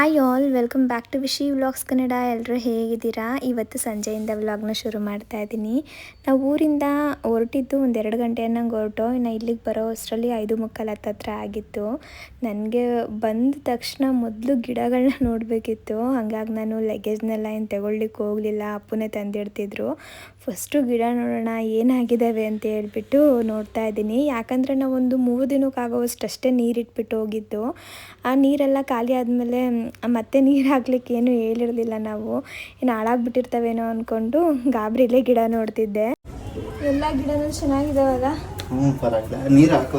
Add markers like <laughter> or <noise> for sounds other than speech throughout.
Hi all, welcome back to Vishi vlogs Kannada. ಎಲ್ಲರೂ ಹೇಗಿದ್ದೀರಾ? ಇವತ್ತು ಸಂಜೆಯಿಂದ ವ್ಲಾಗ್ನ ಶುರು ಮಾಡ್ತಾ ಇದ್ದೀನಿ. ನಾವು ಊರಿಂದ ಹೊರಟಿದ್ದು ಒಂದು ಎರಡು ಗಂಟೆ ಅನ್ನಂಗೆ ಹೊರಟು. ಇನ್ನು ಇಲ್ಲಿಗೆ ಬರೋ ಅಷ್ಟರಲ್ಲಿ ಐದು ಮುಕ್ಕಾಲು ಹತ್ತತ್ರ ಆಗಿತ್ತು. ನನಗೆ ಬಂದ ತಕ್ಷಣ ಮೊದಲು ಗಿಡಗಳನ್ನ ನೋಡಬೇಕಿತ್ತು. ಹಾಗಾಗಿ ನಾನು ಲಗೇಜ್ನೆಲ್ಲ ಏನು ತಗೊಳ್ಳಿಕ್ಕೆ ಹೋಗಲಿಲ್ಲ. ಅಪ್ಪನೇ ತಂದಿಡ್ತಿದ್ರು. ಫಸ್ಟು ಗಿಡ ನೋಡೋಣ ಏನಾಗಿದ್ದಾವೆ ಅಂತ ಹೇಳ್ಬಿಟ್ಟು ನೋಡ್ತಾ ಇದ್ದೀನಿ. ಯಾಕಂದರೆ ನಾವೊಂದು ಮೂರು ದಿನಕ್ಕಾಗೋವಷ್ಟು ಅಷ್ಟೇ ನೀರಿಟ್ಬಿಟ್ಟು ಹೋಗಿದ್ದು. ಆ ನೀರೆಲ್ಲ ಖಾಲಿ ಆದಮೇಲೆ ಮತ್ತೆ ನೀರು ಹಾಕ್ಲಿಕ್ಕೆ ಏನು ಹೇಳಿರಲಿಲ್ಲ ನಾವು. ಏನು ಹಾಳಾಗ್ಬಿಟ್ಟಿರ್ತವೇನೋ ಅಂದ್ಕೊಂಡು ಗಾಬರಿಲೇ ಗಿಡ ನೋಡ್ತಿದ್ದೆ. ಎಲ್ಲ ಗಿಡನೂ ಚೆನ್ನಾಗಿದಾವಲ್ಲ?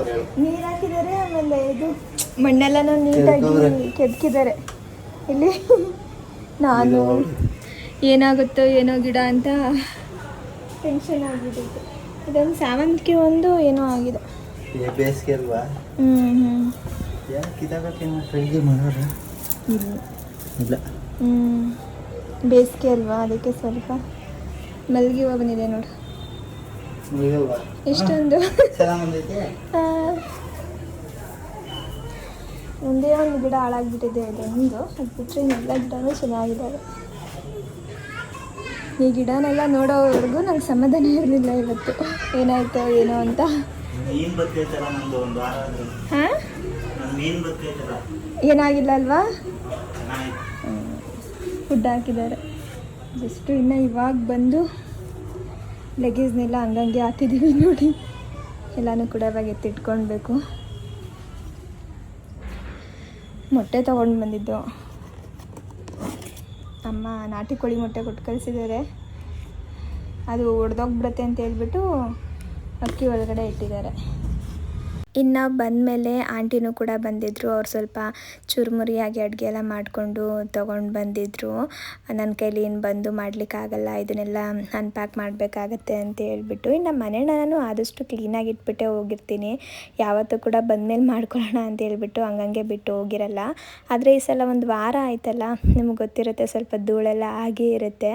ಹೇಳು. ನೀರು ಹಾಕಿದ್ದಾರೆ ಆಮೇಲೆ ಇದು ಮಣ್ಣೆಲ್ಲನೂ ನೀಟಾಗಿ ಕೆದಕಿದ್ದಾರೆ ಇಲ್ಲಿ ನಾನು ಏನಾಗುತ್ತೋ ಏನೋ ಗಿಡ ಅಂತ ಟೆನ್ಷನ್ ಆಗಿಬಿಟ್ಟಿತ್ತು ಇದೊಂದು ಸಾವಂತಿಗೆ ಒಂದು ಏನೋ ಆಗಿದೆ. ಬೇಸಿಗೆ ಅಲ್ವಾ? ಹ್ಞೂ ಹ್ಞೂ ಇಲ್ಲ. ಹ್ಞೂ ಬೇಸಿಗೆ ಅಲ್ವಾ ಅದಕ್ಕೆ ಸ್ವಲ್ಪ ಮಲ್ಲಿಗೆ ಹೂವು ಬಂದಿದೆ ನೋಡು. ಎಷ್ಟೊಂದು. ಒಂದೇ ಒಂದು ಗಿಡ ಹಾಳಾಗ್ಬಿಟ್ಟಿದೆ ಅದೊಂದು ಅದು ಬಿಟ್ಟರೆ ಎಲ್ಲ ಗಿಡನೂ ಚೆನ್ನಾಗಿದ್ದಾವೆ. ಈ ಗಿಡನೆಲ್ಲ ನೋಡೋವರೆಗೂ ನಂಗೆ ಸಮಾಧಾನ ಇರಲಿಲ್ಲ ಇವತ್ತು. ಏನಾಯ್ತೋ ಏನೋ ಅಂತ. ಹಾಂ? ಏನಾಗಿಲ್ಲ ಅಲ್ವಾ? ಫುಡ್ ಹಾಕಿದ್ದಾರೆ. ಜಸ್ಟು ಇನ್ನು ಇವಾಗ ಬಂದು ಲಗೇಜ್ನೆಲ್ಲ ಹಂಗಂಗೆ ಹಾಕಿದ್ದೀವಿ ನೋಡಿ. ಎಲ್ಲನೂ ಕೂಡ ಇವಾಗ ಎತ್ತಿಟ್ಕೊಳ್ಬೇಕು. ಮೊಟ್ಟೆ ತೊಗೊಂಡು ಬಂದಿದ್ದು. ಅಮ್ಮ ನಾಟಿ ಕೋಳಿ ಮೊಟ್ಟೆ ಕೊಟ್ಟು ಕಳಿಸಿದ್ದಾರೆ. ಅದು ಒಡೆದೋಗ್ಬಿಡುತ್ತೆ ಅಂತ ಹೇಳ್ಬಿಟ್ಟು ಅಕ್ಕಿ ಒಳಗಡೆ ಇಟ್ಟಿದ್ದಾರೆ. ಇನ್ನು ಬಂದಮೇಲೆ ಆಂಟಿನೂ ಕೂಡ ಬಂದಿದ್ದರು ಅವ್ರು ಸ್ವಲ್ಪ ಚುರುಮುರಿಯಾಗಿ ಅಡುಗೆ ಎಲ್ಲ ಮಾಡಿಕೊಂಡು ತೊಗೊಂಡು ಬಂದಿದ್ದರು ನನ್ನ ಕೈಲಿ ಏನು ಬಂದು ಮಾಡಲಿಕ್ಕಾಗಲ್ಲ, ಇದನ್ನೆಲ್ಲ ಅನ್ಪ್ಯಾಕ್ ಮಾಡಬೇಕಾಗತ್ತೆ ಅಂತ ಹೇಳ್ಬಿಟ್ಟು. ಇನ್ನು ಮನೆನ ನಾನು ಆದಷ್ಟು ಕ್ಲೀನಾಗಿ ಇಟ್ಬಿಟ್ಟೆ ಹೋಗಿರ್ತೀನಿ. ಯಾವತ್ತೂ ಕೂಡ ಬಂದಮೇಲೆ ಮಾಡ್ಕೊಳ್ಳೋಣ ಅಂತ ಹೇಳ್ಬಿಟ್ಟು ಹಂಗಂಗೆ ಬಿಟ್ಟು ಹೋಗಿರಲ್ಲ. ಆದರೆ ಈ ಸಲ ಒಂದು ವಾರ ಆಯ್ತಲ್ಲ, ನಿಮ್ಗೆ ಗೊತ್ತಿರುತ್ತೆ ಸ್ವಲ್ಪ ಧೂಳೆಲ್ಲ ಆಗೇ ಇರುತ್ತೆ.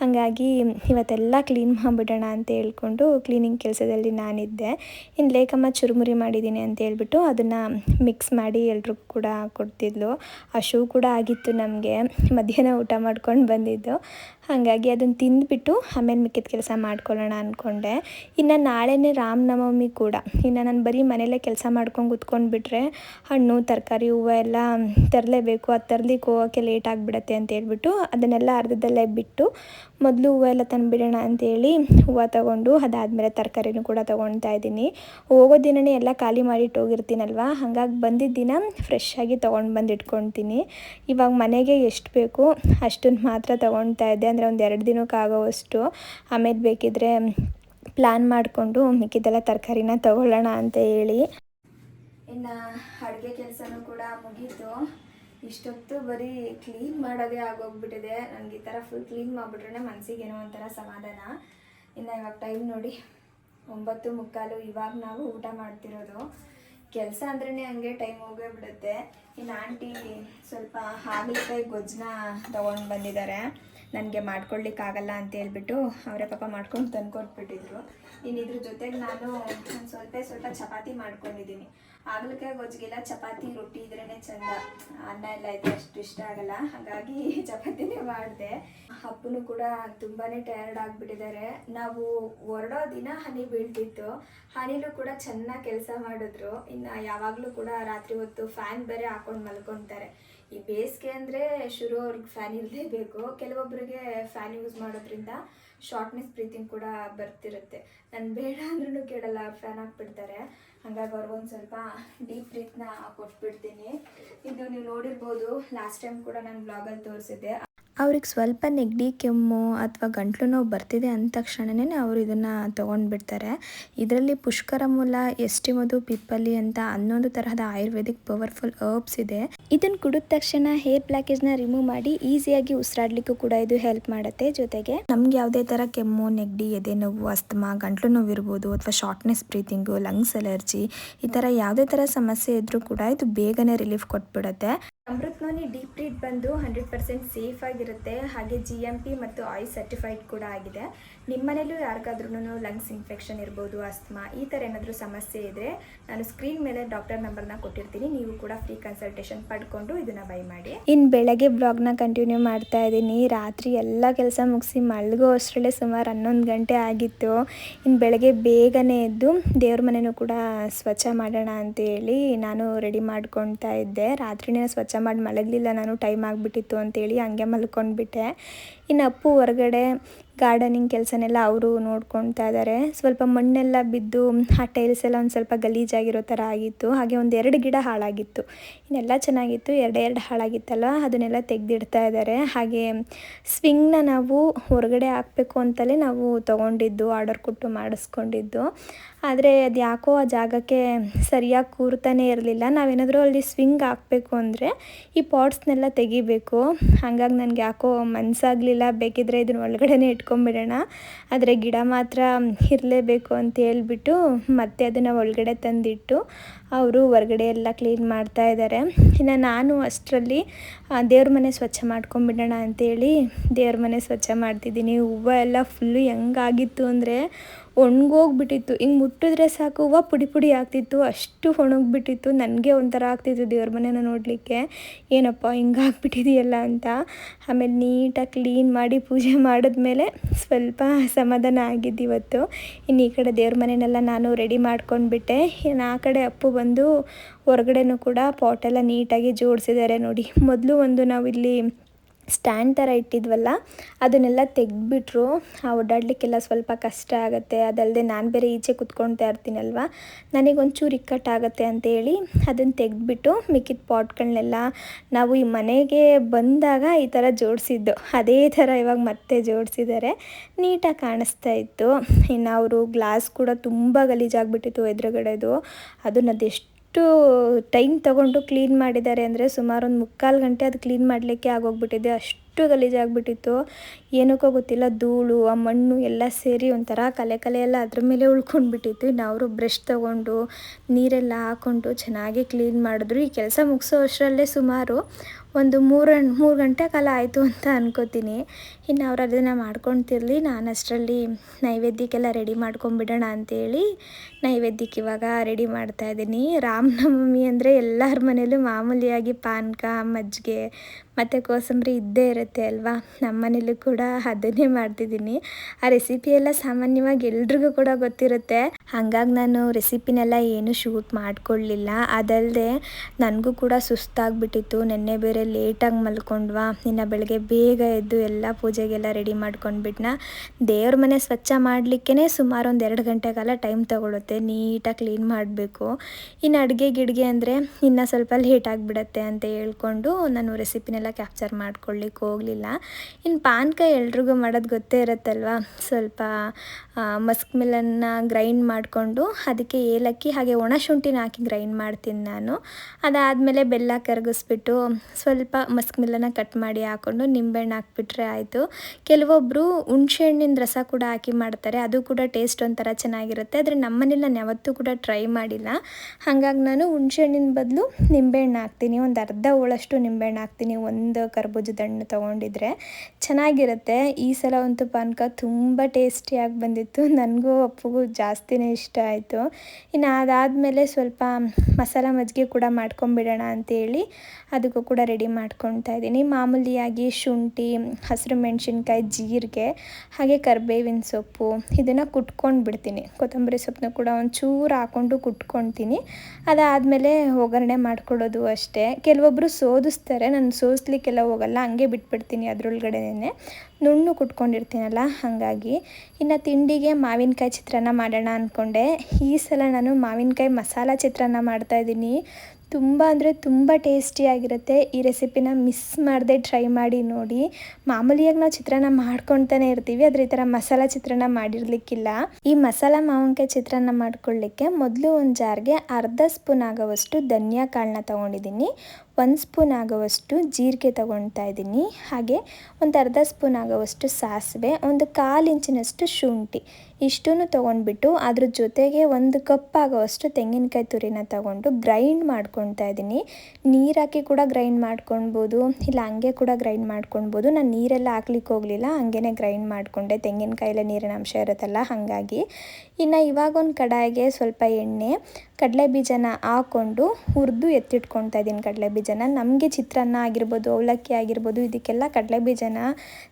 ಹಾಗಾಗಿ ಇವತ್ತೆಲ್ಲ ಕ್ಲೀನ್ ಮಾಡಿಬಿಡೋಣ ಅಂತ ಹೇಳ್ಕೊಂಡು ಕ್ಲೀನಿಂಗ್ ಕೆಲಸದಲ್ಲಿ ನಾನಿದ್ದೆ. ಇನ್ನು ಲೇಖಮ್ಮ ಚುರುಮುರಿ ಮಾಡಿದ್ದೀನಿ ಅಂತ ಹೇಳ್ಬಿಟ್ಟು ಅದನ್ನು ಮಿಕ್ಸ್ ಮಾಡಿ ಎಲ್ರಿಗೂ ಕೂಡ ಕೊಡ್ತಿದ್ಲು. ಶೂ ಕೂಡ ಆಗಿತ್ತು ನಮಗೆ. ಮಧ್ಯಾಹ್ನ ಊಟ ಮಾಡ್ಕೊಂಡು ಬಂದಿದ್ದು. ಹಾಗಾಗಿ ಅದನ್ನು ತಿಂದುಬಿಟ್ಟು ಆಮೇಲೆ ಮಿಕ್ಕಿದ ಕೆಲಸ ಮಾಡ್ಕೊಳ್ಳೋಣ ಅಂದ್ಕೊಂಡೆ ಇನ್ನು ನಾಳೆನೇ ರಾಮನವಮಿ ಕೂಡ. ಇನ್ನು ನಾನು ಬರೀ ಮನೆಯಲ್ಲೇ ಕೆಲಸ ಮಾಡ್ಕೊಂಡು ಕೂತ್ಕೊಂಡ್ಬಿಟ್ರೆ ಹಣ್ಣು, ತರಕಾರಿ, ಹೂವು ಎಲ್ಲ ತರಲೇಬೇಕು. ಅದು ತರಲಿಕ್ಕೆ ಹೋಗೋಕ್ಕೆ ಲೇಟ್ ಆಗಿಬಿಡತ್ತೆ ಅಂತ ಹೇಳ್ಬಿಟ್ಟು ಅದನ್ನೆಲ್ಲ ಅರ್ಧದಲ್ಲೇ ಬಿಟ್ಟು ಮೊದಲು ಹೂವು ಎಲ್ಲ ತಂದುಬಿಡೋಣ ಅಂತೇಳಿ ಹೂವು ತೊಗೊಂಡು ಅದಾದಮೇಲೆ ತರಕಾರಿನೂ ಕೂಡ ತೊಗೊಳ್ತಾ ಇದ್ದೀನಿ. ಹೋಗೋ ದಿನವೇ ಎಲ್ಲ ಖಾಲಿ ಮಾಡಿಟ್ಟು ಹೋಗಿರ್ತೀನಲ್ವ? ಹಾಗಾಗಿ ಬಂದಿದ್ದ ದಿನ ಫ್ರೆಶ್ ಆಗಿ ತೊಗೊಂಡು ಬಂದು ಇಟ್ಕೊತೀನಿ ಇವಾಗ ಮನೆಗೆ ಎಷ್ಟು ಬೇಕು ಅಷ್ಟನ್ನು ಮಾತ್ರ ತೊಗೊಳ್ತಾ ಇದ್ದೆ. ಅಂದರೆ ಒಂದು ಎರಡು ದಿನಕ್ಕೆ ಆಗೋವಷ್ಟು ಆಮೇಲೆ ಬೇಕಿದ್ರೆ ಪ್ಲ್ಯಾನ್ ಮಾಡಿಕೊಂಡು ಮಿಕ್ಕಿದ್ದೆಲ್ಲ ತರಕಾರಿನ ತಗೊಳ್ಳೋಣ ಅಂತ ಹೇಳಿ. ಇನ್ನು ಅಡುಗೆ ಕೆಲಸನೂ ಕೂಡ ಮುಗೀತು. ಇಷ್ಟೊತ್ತು ಬರೀ ಕ್ಲೀನ್ ಮಾಡೋದೇ ಆಗೋಗ್ಬಿಟ್ಟಿದೆ. ನನಗೆ ಈ ಥರ ಫುಲ್ ಕ್ಲೀನ್ ಮಾಡಿಬಿಟ್ರೆ ಮನಸ್ಸಿಗೆ ಏನೋ ಒಂಥರ ಸಮಾಧಾನ. ಇನ್ನು ಇವಾಗ ಟೈಮ್ ನೋಡಿ, ಒಂಬತ್ತು ಮುಕ್ಕಾಲು ಇವಾಗ ನಾವು ಊಟ ಮಾಡ್ತಿರೋದು. ಕೆಲಸ ಅಂದ್ರೇ ಹಂಗೆ ಟೈಮ್ ಹೋಗೇ ಬಿಡುತ್ತೆ ಇನ್ನು ಆಂಟಿ ಸ್ವಲ್ಪ ಹಾಗಲಕಾಯಿ ಗೊಜ್ಜನ್ನ ತೊಗೊಂಡು ಬಂದಿದ್ದಾರೆ. ನನಗೆ ಮಾಡ್ಕೊಳ್ಲಿಕ್ಕಾಗಲ್ಲ ಅಂತ ಹೇಳ್ಬಿಟ್ಟು ಅವರೇ ಪಾಪ ಮಾಡ್ಕೊಂಡು ತಂದ್ಕೊಟ್ಬಿಟ್ಟಿದ್ರು. ಇನ್ನು ಇದ್ರ ಜೊತೆಗೆ ನಾನು ಸ್ವಲ್ಪ ಸ್ವಲ್ಪ ಚಪಾತಿ ಮಾಡ್ಕೊಂಡಿದ್ದೀನಿ. ಆಗಲಕ್ಕೆ ಗೊಜ್ಜಿಗೆಲ್ಲ ಚಪಾತಿ, ರೊಟ್ಟಿ ಇದ್ರೇ ಚಂದ. ಅನ್ನ ಎಲ್ಲ ಇದ್ರೆ ಅಷ್ಟು ಇಷ್ಟ ಆಗಲ್ಲ. ಹಾಗಾಗಿ ಚಪಾತಿನೇ ಮಾಡಿದೆ. ಅಪ್ಪನು ಕೂಡ ತುಂಬಾ ಟಯರ್ಡ್ ಆಗಿಬಿಟ್ಟಿದ್ದಾರೆ. ನಾವು ಹೊರಡೋ ದಿನ ಹನಿ ಬೀಳ್ತಿತ್ತು. ಹನಿಲೂ ಕೂಡ ಚೆನ್ನಾಗಿ ಕೆಲಸ ಮಾಡಿದ್ರು. ಇನ್ನು ಯಾವಾಗಲೂ ಕೂಡ ರಾತ್ರಿ ಹೊತ್ತು ಫ್ಯಾನ್ ಬೇರೆ ಹಾಕೊಂಡು ಮಲ್ಕೊತಾರೆ. ಈ ಬೇಸಿಗೆ ಅಂದರೆ ಶುರು ಅವ್ರಿಗೆ ಫ್ಯಾನ್ ಇರಲೇಬೇಕು ಕೆಲವೊಬ್ಬರಿಗೆ ಫ್ಯಾನ್ ಯೂಸ್ ಮಾಡೋದ್ರಿಂದ ಶಾರ್ಟ್ನೆಸ್ ಬ್ರೀತಿಂಗ್ ಕೂಡ ಬರ್ತಿರುತ್ತೆ. ನಾನು ಬೇಡ ಅಂದ್ರೂ ಕೇಳಲ್ಲ ಫ್ಯಾನ್ ಹಾಕ್ಬಿಡ್ತಾರೆ. ಹಾಗಾಗಿ ಅವ್ರಿಗೊಂದು ಸ್ವಲ್ಪ ಡೀಪ್ ಬ್ರೀತ್ನ ಕೊಟ್ಬಿಡ್ತೀನಿ. ಇದು ನೀವು ನೋಡಿರ್ಬೋದು ಲಾಸ್ಟ್ ಟೈಮ್ ಕೂಡ ನಾನು ಬ್ಲಾಗಲ್ಲಿ ತೋರಿಸಿದ್ದೆ. ಅವ್ರಿಗೆ ಸ್ವಲ್ಪ ನೆಗಡಿ, ಕೆಮ್ಮು ಅಥವಾ ಗಂಟ್ಲು ನೋವು ಬರ್ತಿದೆ ಅಂದ ತಕ್ಷಣನೇ ಅವರು ಇದನ್ನು ತೊಗೊಂಡ್ಬಿಡ್ತಾರೆ. ಇದರಲ್ಲಿ ಪುಷ್ಕರ ಮೂಲ ಎಷ್ಟಿ ಮಧು ಪಿಪ್ಪಲಿ ಅಂತ ಹನ್ನೊಂದು ತರಹದ ಆಯುರ್ವೇದಿಕ್ ಪವರ್ಫುಲ್ ಹರ್ಬ್ಸ್ ಇದೆ. ಇದನ್ನು ಕುಡಿದ ತಕ್ಷಣ ಹೇರ್ ಪ್ಯಾಕೇಜ್ನ ರಿಮೂವ್ ಮಾಡಿ ಈಸಿಯಾಗಿ ಉಸಿರಾಡ್ಲಿಕ್ಕೂ ಕೂಡ ಇದು ಹೆಲ್ಪ್ ಮಾಡುತ್ತೆ. ಜೊತೆಗೆ ನಮ್ಗೆ ಯಾವುದೇ ಥರ ಕೆಮ್ಮು, ನೆಗಡಿ, ಎದೆ ನೋವು, ಅಸ್ತಮಾ, ಗಂಟ್ಲು ನೋವು ಇರ್ಬೋದು ಅಥವಾ ಶಾರ್ಟ್ನೆಸ್ ಬ್ರೀತಿಂಗು, ಲಂಗ್ಸ್ ಅಲರ್ಜಿ ಈ ಥರ ಯಾವುದೇ ಥರ ಸಮಸ್ಯೆ ಇದ್ರೂ ಕೂಡ ಇದು ಬೇಗನೆ ರಿಲೀಫ್ ಕೊಟ್ಬಿಡುತ್ತೆ. ಅಮೃತ್ ನೋನಿ ಡೀಪ್ ರೀಡ್ ಬಂದು ಹಂಡ್ರೆಡ್ ಪರ್ಸೆಂಟ್ ಸೇಫ್ ಆಗಿರುತ್ತೆ. ಹಾಗೆ ಜಿ ಎಂ ಪಿ ಮತ್ತು ಆಯಿಲ್ ಸರ್ಟಿಫೈಡ್ ಕೂಡ ಆಗಿದೆ. ನಿಮ್ಮ ಮನೇಲೂ ಯಾರಿಗಾದ್ರೂ ಲಂಗ್ಸ್ ಇನ್ಫೆಕ್ಷನ್ ಇರ್ಬೋದು, ಅಸ್ತಮಾ, ಈ ಥರ ಏನಾದರೂ ಸಮಸ್ಯೆ ಇದ್ದರೆ ನಾನು ಸ್ಕ್ರೀನ್ ಮೇಲೆ ಡಾಕ್ಟರ್ ನಂಬರ್ನ ಕೊಟ್ಟಿರ್ತೀನಿ. ನೀವು ಕೂಡ ಫ್ರೀ ಕನ್ಸಲ್ಟೇಷನ್ ಪಡ್ಕೊಂಡು ಇದನ್ನು ಬೈ ಮಾಡಿ. ಇನ್ನು ಬೆಳಗ್ಗೆ ಬ್ಲಾಗ್ನ ಕಂಟಿನ್ಯೂ ಮಾಡ್ತಾ ಇದ್ದೀನಿ. ರಾತ್ರಿ ಎಲ್ಲ ಕೆಲಸ ಮುಗಿಸಿ ಮಲಗೋ ಅಷ್ಟರಲ್ಲೇ ಸುಮಾರು ಹನ್ನೊಂದು ಗಂಟೆ ಆಗಿತ್ತು. ಇನ್ನು ಬೆಳಗ್ಗೆ ಬೇಗನೆ ಎದ್ದು ದೇವ್ರ ಮನೆಯೂ ಕೂಡ ಸ್ವಚ್ಛ ಮಾಡೋಣ ಅಂತೇಳಿ ನಾನು ರೆಡಿ ಮಾಡ್ಕೊಳ್ತಾ ಇದ್ದೆ. ರಾತ್ರಿನೇ ಸ್ವಚ್ಛ ಮಾಡಿ ಮಲಗಲಿಲ್ಲ ನಾನು, ಟೈಮ್ ಆಗಿಬಿಟ್ಟಿತ್ತು ಅಂತೇಳಿ ಹಂಗೆ ಮಲ್ಕೊಂಡ್ಬಿಟ್ಟೆ. ಇನ್ನು ಅಪ್ಪು ಹೊರಗಡೆ ಗಾರ್ಡನಿಂಗ್ ಕೆಲಸನೆಲ್ಲ ಅವರು ನೋಡ್ಕೊಳ್ತಾ ಇದ್ದಾರೆ ಸ್ವಲ್ಪ ಮಣ್ಣೆಲ್ಲ ಬಿದ್ದು, ಆ ಟೈಲ್ಸ್ ಎಲ್ಲ ಒಂದು ಸ್ವಲ್ಪ ಗಲೀಜಾಗಿರೋ ಥರ ಆಗಿತ್ತು. ಹಾಗೆ ಒಂದು ಎರಡು ಗಿಡ ಹಾಳಾಗಿತ್ತು. ಇನ್ನೆಲ್ಲ ಚೆನ್ನಾಗಿತ್ತು. ಎರಡೆರಡು ಎರಡು ಹಾಳಾಗಿತ್ತಲ್ಲ, ಅದನ್ನೆಲ್ಲ ತೆಗೆದಿಡ್ತಾ ಇದ್ದಾರೆ ಹಾಗೆ ಸ್ವಿಂಗ್ನ ನಾವು ಹೊರಗಡೆ ಹಾಕಬೇಕು ಅಂತಲೇ ನಾವು ತೊಗೊಂಡಿದ್ದು ಆರ್ಡರ್ ಕೊಟ್ಟು ಮಾಡಿಸ್ಕೊಂಡಿದ್ದು. ಆದರೆ ಅದು ಯಾಕೋ ಆ ಜಾಗಕ್ಕೆ ಸರಿಯಾಗಿ ಕೂರ್ತಾನೆ ಇರಲಿಲ್ಲ. ನಾವೇನಾದರೂ ಅಲ್ಲಿ ಸ್ವಿಂಗ್ ಹಾಕಬೇಕು ಅಂದರೆ ಈ ಪಾಟ್ಸ್ನೆಲ್ಲ ತೆಗಿಬೇಕು. ಹಾಗಾಗಿ ನನಗೆ ಯಾಕೋ ಮನಸ್ಸಾಗಲಿಲ್ಲ ಬೇಕಿದ್ರೆ ಇದನ್ನ ಒಳಗಡೆನೇ ಇಟ್ಕೊಂಬಿಡೋಣ. ಆದರೆ ಗಿಡ ಮಾತ್ರ ಇರಲೇಬೇಕು ಅಂತ ಹೇಳ್ಬಿಟ್ಟು ಮತ್ತೆ ಅದನ್ನು ಒಳಗಡೆ ತಂದಿಟ್ಟು ಅವರು ಹೊರಗಡೆ ಎಲ್ಲ ಕ್ಲೀನ್ ಮಾಡ್ತಾ ಇದ್ದಾರೆ. ಇನ್ನು ನಾನು ಅಷ್ಟರಲ್ಲಿ ದೇವ್ರ ಮನೆ ಸ್ವಚ್ಛ ಮಾಡ್ಕೊಂಬಿಡೋಣ ಅಂತೇಳಿ ದೇವ್ರ ಮನೆ ಸ್ವಚ್ಛ ಮಾಡ್ತಿದ್ದೀನಿ. ಹೂವು ಎಲ್ಲ ಫುಲ್ಲು ಹೆಂಗಾಗಿತ್ತು ಅಂದರೆ ಒಣಗೋಗ್ಬಿಟ್ಟಿತ್ತು. ಹಿಂಗೆ ಮುಟ್ಟಿದ್ರೆ ಸಾಕು ಹೂವು ಪುಡಿ ಪುಡಿ ಆಗ್ತಿತ್ತು. ಅಷ್ಟು ಒಣಗ್ಬಿಟ್ಟಿತ್ತು. ನನಗೆ ಒಂಥರ ಆಗ್ತಿತ್ತು ದೇವ್ರ ಮನೆನ ನೋಡಲಿಕ್ಕೆ. ಏನಪ್ಪ ಹಿಂಗಾಗ್ಬಿಟ್ಟಿದೆಯಲ್ಲ ಅಂತ. ಆಮೇಲೆ ನೀಟಾಗಿ ಕ್ಲೀನ್ ಮಾಡಿ ಪೂಜೆ ಮಾಡಿದ್ಮೇಲೆ ಸ್ವಲ್ಪ ಸಮಾಧಾನ ಆಗಿದ್ದು ಇವತ್ತು. ಇನ್ನು ಈ ಕಡೆ ದೇವ್ರ ಮನೆಯನ್ನೆಲ್ಲ ನಾನು ರೆಡಿ ಮಾಡ್ಕೊಂಡ್ಬಿಟ್ಟೆ. ಇನ್ನು ಆ ಕಡೆ ಅಪ್ಪು ಬಂದು ಹೊರಗಡೆನೂ ಕೂಡ ಪಾಟೆಲ್ಲ ನೀಟಾಗಿ ಜೋಡಿಸಿದ್ದಾರೆ ನೋಡಿ. ಮೊದಲು ಒಂದು ನಾವಿಲ್ಲಿ ಸ್ಟ್ಯಾಂಡ್ ಥರ ಇಟ್ಟಿದ್ವಲ್ಲ, ಅದನ್ನೆಲ್ಲ ತೆಗೆದ್ಬಿಟ್ರು. ಓಡಾಡಲಿಕ್ಕೆಲ್ಲ ಸ್ವಲ್ಪ ಕಷ್ಟ ಆಗುತ್ತೆ. ಅದಲ್ಲದೆ ನಾನು ಬೇರೆ ಈಚೆ ಕುತ್ಕೊಳ್ತಾ ಇರ್ತೀನಲ್ವ? ನನಗೊಂಚೂರು ಇಕ್ಕಟ್ಟಾಗತ್ತೆ ಅಂತೇಳಿ ಅದನ್ನು ತೆಗೆದ್ಬಿಟ್ಟು ಮಿಕ್ಕಿದ ಪಾಟ್ಗಳನ್ನೆಲ್ಲ ನಾವು ಈ ಮನೆಗೆ ಬಂದಾಗ ಈ ಥರ ಜೋಡಿಸಿದ್ದು. ಅದೇ ಥರ ಇವಾಗ ಮತ್ತೆ ಜೋಡಿಸಿದ್ದಾರೆ. ನೀಟಾಗಿ ಕಾಣಿಸ್ತಾ ಇತ್ತು. ಇನ್ನು ಅವರು ಗ್ಲಾಸ್ ಕೂಡ ತುಂಬ ಗಲೀಜಾಗಿಬಿಟ್ಟಿತ್ತು ಎದುರುಗಡೆದು. ಅದನ್ನು ಅದೆಷ್ಟು ಎಷ್ಟು ಟೈಮ್ ತಗೊಂಡು ಕ್ಲೀನ್ ಮಾಡಿದ್ದಾರೆ ಅಂದರೆ ಸುಮಾರು ಒಂದು ಮುಕ್ಕಾಲು ಗಂಟೆ ಅದು ಕ್ಲೀನ್ ಮಾಡಲಿಕ್ಕೆ ಆಗೋಗ್ಬಿಟ್ಟಿದೆ. ಅಷ್ಟು ಗಲೀಜಾಗ್ಬಿಟ್ಟಿತ್ತು. ಏನಕ್ಕೋ ಗೊತ್ತಿಲ್ಲ, ಧೂಳು, ಆ ಮಣ್ಣು ಎಲ್ಲ ಸೇರಿ ಒಂಥರ ಕಲೆ ಕಲೆ ಎಲ್ಲ ಅದ್ರ ಮೇಲೆ ಉಳ್ಕೊಂಡ್ಬಿಟ್ಟಿತ್ತು. ಇನ್ನು ಅವರು ಬ್ರಷ್ ತೊಗೊಂಡು, ನೀರೆಲ್ಲ ಹಾಕ್ಕೊಂಡು ಚೆನ್ನಾಗಿ ಕ್ಲೀನ್ ಮಾಡಿದ್ರು. ಈ ಕೆಲಸ ಮುಗಿಸೋ ಅಷ್ಟರಲ್ಲೇ ಸುಮಾರು ಒಂದು ಮೂರು ಮೂರು ಗಂಟೆ ಕಾಲ ಆಯಿತು ಅಂತ ಅನ್ಕೋತೀನಿ. ಇನ್ನು ಅವ್ರು ಅದನ್ನು ಮಾಡ್ಕೊತಿರಲಿ, ನಾನು ಅಷ್ಟರಲ್ಲಿ ನೈವೇದ್ಯಕ್ಕೆಲ್ಲ ರೆಡಿ ಮಾಡ್ಕೊಂಬಿಡೋಣ ಅಂತೇಳಿ ನೈವೇದ್ಯಕ್ಕೆ ಇವಾಗ ರೆಡಿ ಮಾಡ್ತಾ ಇದ್ದೀನಿ. ರಾಮನವಮಿ ಅಂದರೆ ಎಲ್ಲರ ಮನೇಲೂ ಮಾಮೂಲಿಯಾಗಿ ಪಾನಕ, ಮಜ್ಜಿಗೆ ಮತ್ತು ಕೋಸಂಬರಿ ಇದ್ದೇ ಇರುತ್ತೆ ಅಲ್ವಾ? ನಮ್ಮ ಮನೇಲೂ ಕೂಡ ಅದನ್ನೇ ಮಾಡ್ತಿದ್ದೀನಿ. ಆ ರೆಸಿಪಿ ಎಲ್ಲ ಸಾಮಾನ್ಯವಾಗಿ ಎಲ್ರಿಗೂ ಕೂಡ ಗೊತ್ತಿರುತ್ತೆ. ಹಾಗಾಗಿ ನಾನು ರೆಸಿಪಿನೆಲ್ಲ ಏನು ಶೂಟ್ ಮಾಡ್ಕೊಳ್ಳಿಲ್ಲ ಅದಲ್ಲದೆ ನನಗೂ ಕೂಡ ಸುಸ್ತಾಗಿಬಿಟ್ಟಿತ್ತು. ನೆನ್ನೆ ಬೇರೆ ಲೇಟಾಗಿ ಮಲ್ಕೊಂಡ್ವಾ. ಇನ್ನು ಬೆಳಗ್ಗೆ ಬೇಗ ಎದ್ದು ಎಲ್ಲ ಪೂಜೆಗೆಲ್ಲ ರೆಡಿ ಮಾಡ್ಕೊಂಡ್ಬಿಟ್ನ? ದೇವ್ರ ಮನೆ ಸ್ವಚ್ಛ ಮಾಡಲಿಕ್ಕೇ ಸುಮಾರು ಒಂದು ಎರಡು ಗಂಟೆ ಟೈಮ್ ತೊಗೊಳುತ್ತೆ, ನೀಟಾಗಿ ಕ್ಲೀನ್ ಮಾಡಬೇಕು. ಇನ್ನು ಅಡುಗೆ ಗಿಡ್ಗೆ ಅಂದರೆ ಇನ್ನು ಸ್ವಲ್ಪ ಲೇಟ್ ಆಗಿಬಿಡತ್ತೆ ಅಂತ ಹೇಳ್ಕೊಂಡು ನಾನು ರೆಸಿಪಿನೆಲ್ಲ ಕ್ಯಾಪ್ಚರ್ ಮಾಡ್ಕೊಳ್ಳಿಕ್ಕೆ ಹೋಗಲಿಲ್ಲ. ಇನ್ನು ಪಾನಕ ಎಲ್ರಿಗೂ ಮಾಡೋದು ಗೊತ್ತೇ ಇರುತ್ತಲ್ವ? ಸ್ವಲ್ಪ ಮಸ್ಕ್ ಮಿಲನ್ನ ಗ್ರೈಂಡ್ ಮಾಡಿಕೊಂಡು ಅದಕ್ಕೆ ಏಲಕ್ಕಿ ಹಾಗೆ ಒಣ ಶುಂಠಿನ ಹಾಕಿ ಗ್ರೈಂಡ್ ಮಾಡ್ತೀನಿ ನಾನು. ಅದಾದಮೇಲೆ ಬೆಲ್ಲ ಕರಗಿಸ್ಬಿಟ್ಟು ಸ್ವಲ್ಪ ಮಸ್ಕ್ ಮಿಲನ್ನ ಕಟ್ ಮಾಡಿ ಹಾಕ್ಕೊಂಡು ನಿಂಬೆಹಣ್ಣು ಹಾಕ್ಬಿಟ್ರೆ ಆಯಿತು. ಕೆಲವೊಬ್ಬರು ಹುಣ್ಸೆಹಣ್ಣಿನ ರಸ ಕೂಡ ಹಾಕಿ ಮಾಡ್ತಾರೆ. ಅದು ಕೂಡ ಟೇಸ್ಟ್ ಒಂಥರ ಚೆನ್ನಾಗಿರುತ್ತೆ. ಆದರೆ ನಮ್ಮನೇಲಿ ನಾನು ಯಾವತ್ತೂ ಕೂಡ ಟ್ರೈ ಮಾಡಿಲ್ಲ. ಹಾಗಾಗಿ ನಾನು ಹುಣ್ಸೆಹಣ್ಣಿನ ಬದಲು ನಿಂಬೆಹಣ್ಣು ಹಾಕ್ತೀನಿ. ಒಂದು ಅರ್ಧ ಹೋಳಷ್ಟು ನಿಂಬೆಹಣ್ಣು ಹಾಕ್ತೀನಿ. ಒಂದು ಕರ್ಬೂಜದ ಹಣ್ಣು ತೊಗೊಂಡಿದ್ರೆ ಚೆನ್ನಾಗಿರುತ್ತೆ. ಈ ಸಲ ಅಂತೂ ಪಾನಕ ತುಂಬ ಟೇಸ್ಟಿಯಾಗಿ ಬಂದಿತ್ತು. ನನಗೂ ಅಪ್ಪಗೂ ಜಾಸ್ತಿನೇ ಇಷ್ಟ ಆಯಿತು. ಇನ್ನು ಅದಾದಮೇಲೆ ಸ್ವಲ್ಪ ಮಸಾಲ ಮಜ್ಜಿಗೆ ಕೂಡ ಮಾಡ್ಕೊಂಬಿಡೋಣ ಅಂತೇಳಿ ಅದಕ್ಕೂ ಕೂಡ ರೆಡಿ ಮಾಡ್ಕೊತಾ ಇದ್ದೀನಿ. ಮಾಮೂಲಿಯಾಗಿ ಶುಂಠಿ, ಹಸಿರು ಮೆಣಸಿನ್ಕಾಯಿ, ಜೀರಿಗೆ, ಹಾಗೆ ಕರಿಬೇವಿನ ಸೊಪ್ಪು ಇದನ್ನು ಕುಟ್ಕೊಂಡು ಬಿಡ್ತೀನಿ ಕೊತ್ತಂಬರಿ ಸೊಪ್ಪನ್ನ ಕೂಡ ಒಂಚೂರು ಹಾಕ್ಕೊಂಡು ಕುಟ್ಕೊತೀನಿ ಅದಾದಮೇಲೆ ಒಗ್ಗರಣೆ ಮಾಡ್ಕೊಡೋದು ಅಷ್ಟೇ. ಕೆಲವೊಬ್ಬರು ಸೋದಿಸ್ತಾರೆ. ನಾನು ಸೋಸ್ಲಿಕ್ಕೆಲ್ಲ ಹೋಗಲ್ಲ. ಹಂಗೆ ಬಿಟ್ಬಿಡ್ತೀನಿ ಅದರೊಳಗಡೆನೇ. ನುಣ್ಣು ಕುಟ್ಕೊಂಡಿರ್ತೀನಲ್ಲ, ಹಾಗಾಗಿ. ಇನ್ನು ತಿಂಡಿಗೆ ಮಾವಿನಕಾಯಿ ಚಿತ್ರಾನ್ನ ಮಾಡೋಣ ಅಂದ್ಕೊಂಡೆ ಈ ಸಲ ನಾನು ಮಾವಿನಕಾಯಿ ಮಸಾಲ ಚಿತ್ರಾನ್ನ ಮಾಡ್ತಾಯಿದ್ದೀನಿ ತುಂಬ ಅಂದರೆ ತುಂಬ ಟೇಸ್ಟಿಯಾಗಿರುತ್ತೆ ಈ ರೆಸಿಪಿನ ಮಿಸ್ ಮಾಡದೆ ಟ್ರೈ ಮಾಡಿ ನೋಡಿ. ಮಾಮೂಲಿಯಾಗಿ ನಾವು ಚಿತ್ರಾನ್ನ ಮಾಡ್ಕೊತಾನೆ ಇರ್ತೀವಿ. ಆದರೆ ಈ ಥರ ಮಸಾಲ ಚಿತ್ರಾನ್ನ ಮಾಡಿರ್ಲಿಕ್ಕಿಲ್ಲ. ಈ ಮಸಾಲ ಮಾವಿನಕಾಯಿ ಚಿತ್ರಾನ್ನ ಮಾಡ್ಕೊಳ್ಳಿಕ್ಕೆ ಮೊದಲು ಒಂದು ಜಾರ್ಗೆ ಅರ್ಧ ಸ್ಪೂನ್ ಆಗೋವಷ್ಟು ಧನಿಯಾ ಕಾಳನ್ನ ತೊಗೊಂಡಿದ್ದೀನಿ. ಒಂದು ಸ್ಪೂನ್ ಆಗೋವಷ್ಟು ಜೀರಿಗೆ ತೊಗೊಳ್ತಾ ಇದ್ದೀನಿ. ಹಾಗೆ ಒಂದು ಅರ್ಧ ಸ್ಪೂನ್ ಆಗೋವಷ್ಟು ಸಾಸಿವೆ, ಒಂದು ಕಾಲು ಇಂಚಿನಷ್ಟು ಶುಂಠಿ. ಇಷ್ಟನ್ನು ತೊಗೊಂಡ್ಬಿಟ್ಟು ಅದ್ರ ಜೊತೆಗೆ ಒಂದು ಕಪ್ ಆಗೋವಷ್ಟು ತೆಂಗಿನಕಾಯಿ ತುರಿನ ತಗೊಂಡು ಗ್ರೈಂಡ್ ಮಾಡ್ಕೊತಾ ಇದ್ದೀನಿ. ನೀರಾಕಿ ಕೂಡ ಗ್ರೈಂಡ್ ಮಾಡ್ಕೊಳ್ಬೋದು, ಇಲ್ಲ ಹಂಗೆ ಕೂಡ ಗ್ರೈಂಡ್ ಮಾಡ್ಕೊಳ್ಬೋದು. ನಾನು ನೀರೆಲ್ಲ ಹಾಕ್ಲಿಕ್ಕೆ ಹೋಗಲಿಲ್ಲ ಹಂಗೇ ಗ್ರೈಂಡ್ ಮಾಡಿಕೊಂಡೆ. ತೆಂಗಿನಕಾಯಲ್ಲೇ ನೀರಿನ ಅಂಶ ಇರುತ್ತಲ್ಲ, ಹಾಗಾಗಿ. ಇನ್ನು ಇವಾಗ ಒಂದು ಕಡಾಯಿಗೆ ಸ್ವಲ್ಪ ಎಣ್ಣೆ, ಕಡಲೆ ಬೀಜನ ಹಾಕ್ಕೊಂಡು ಹುರಿದು ಎತ್ತಿಟ್ಕೊಳ್ತಾ ಇದ್ದೀನಿ ಕಡಲೆ ಬೀಜನ. ನಮಗೆ ಚಿತ್ರಾನ್ನ ಆಗಿರ್ಬೋದು, ಅವಲಕ್ಕಿ ಆಗಿರ್ಬೋದು, ಇದಕ್ಕೆಲ್ಲ ಕಡಲೆ ಬೀಜನ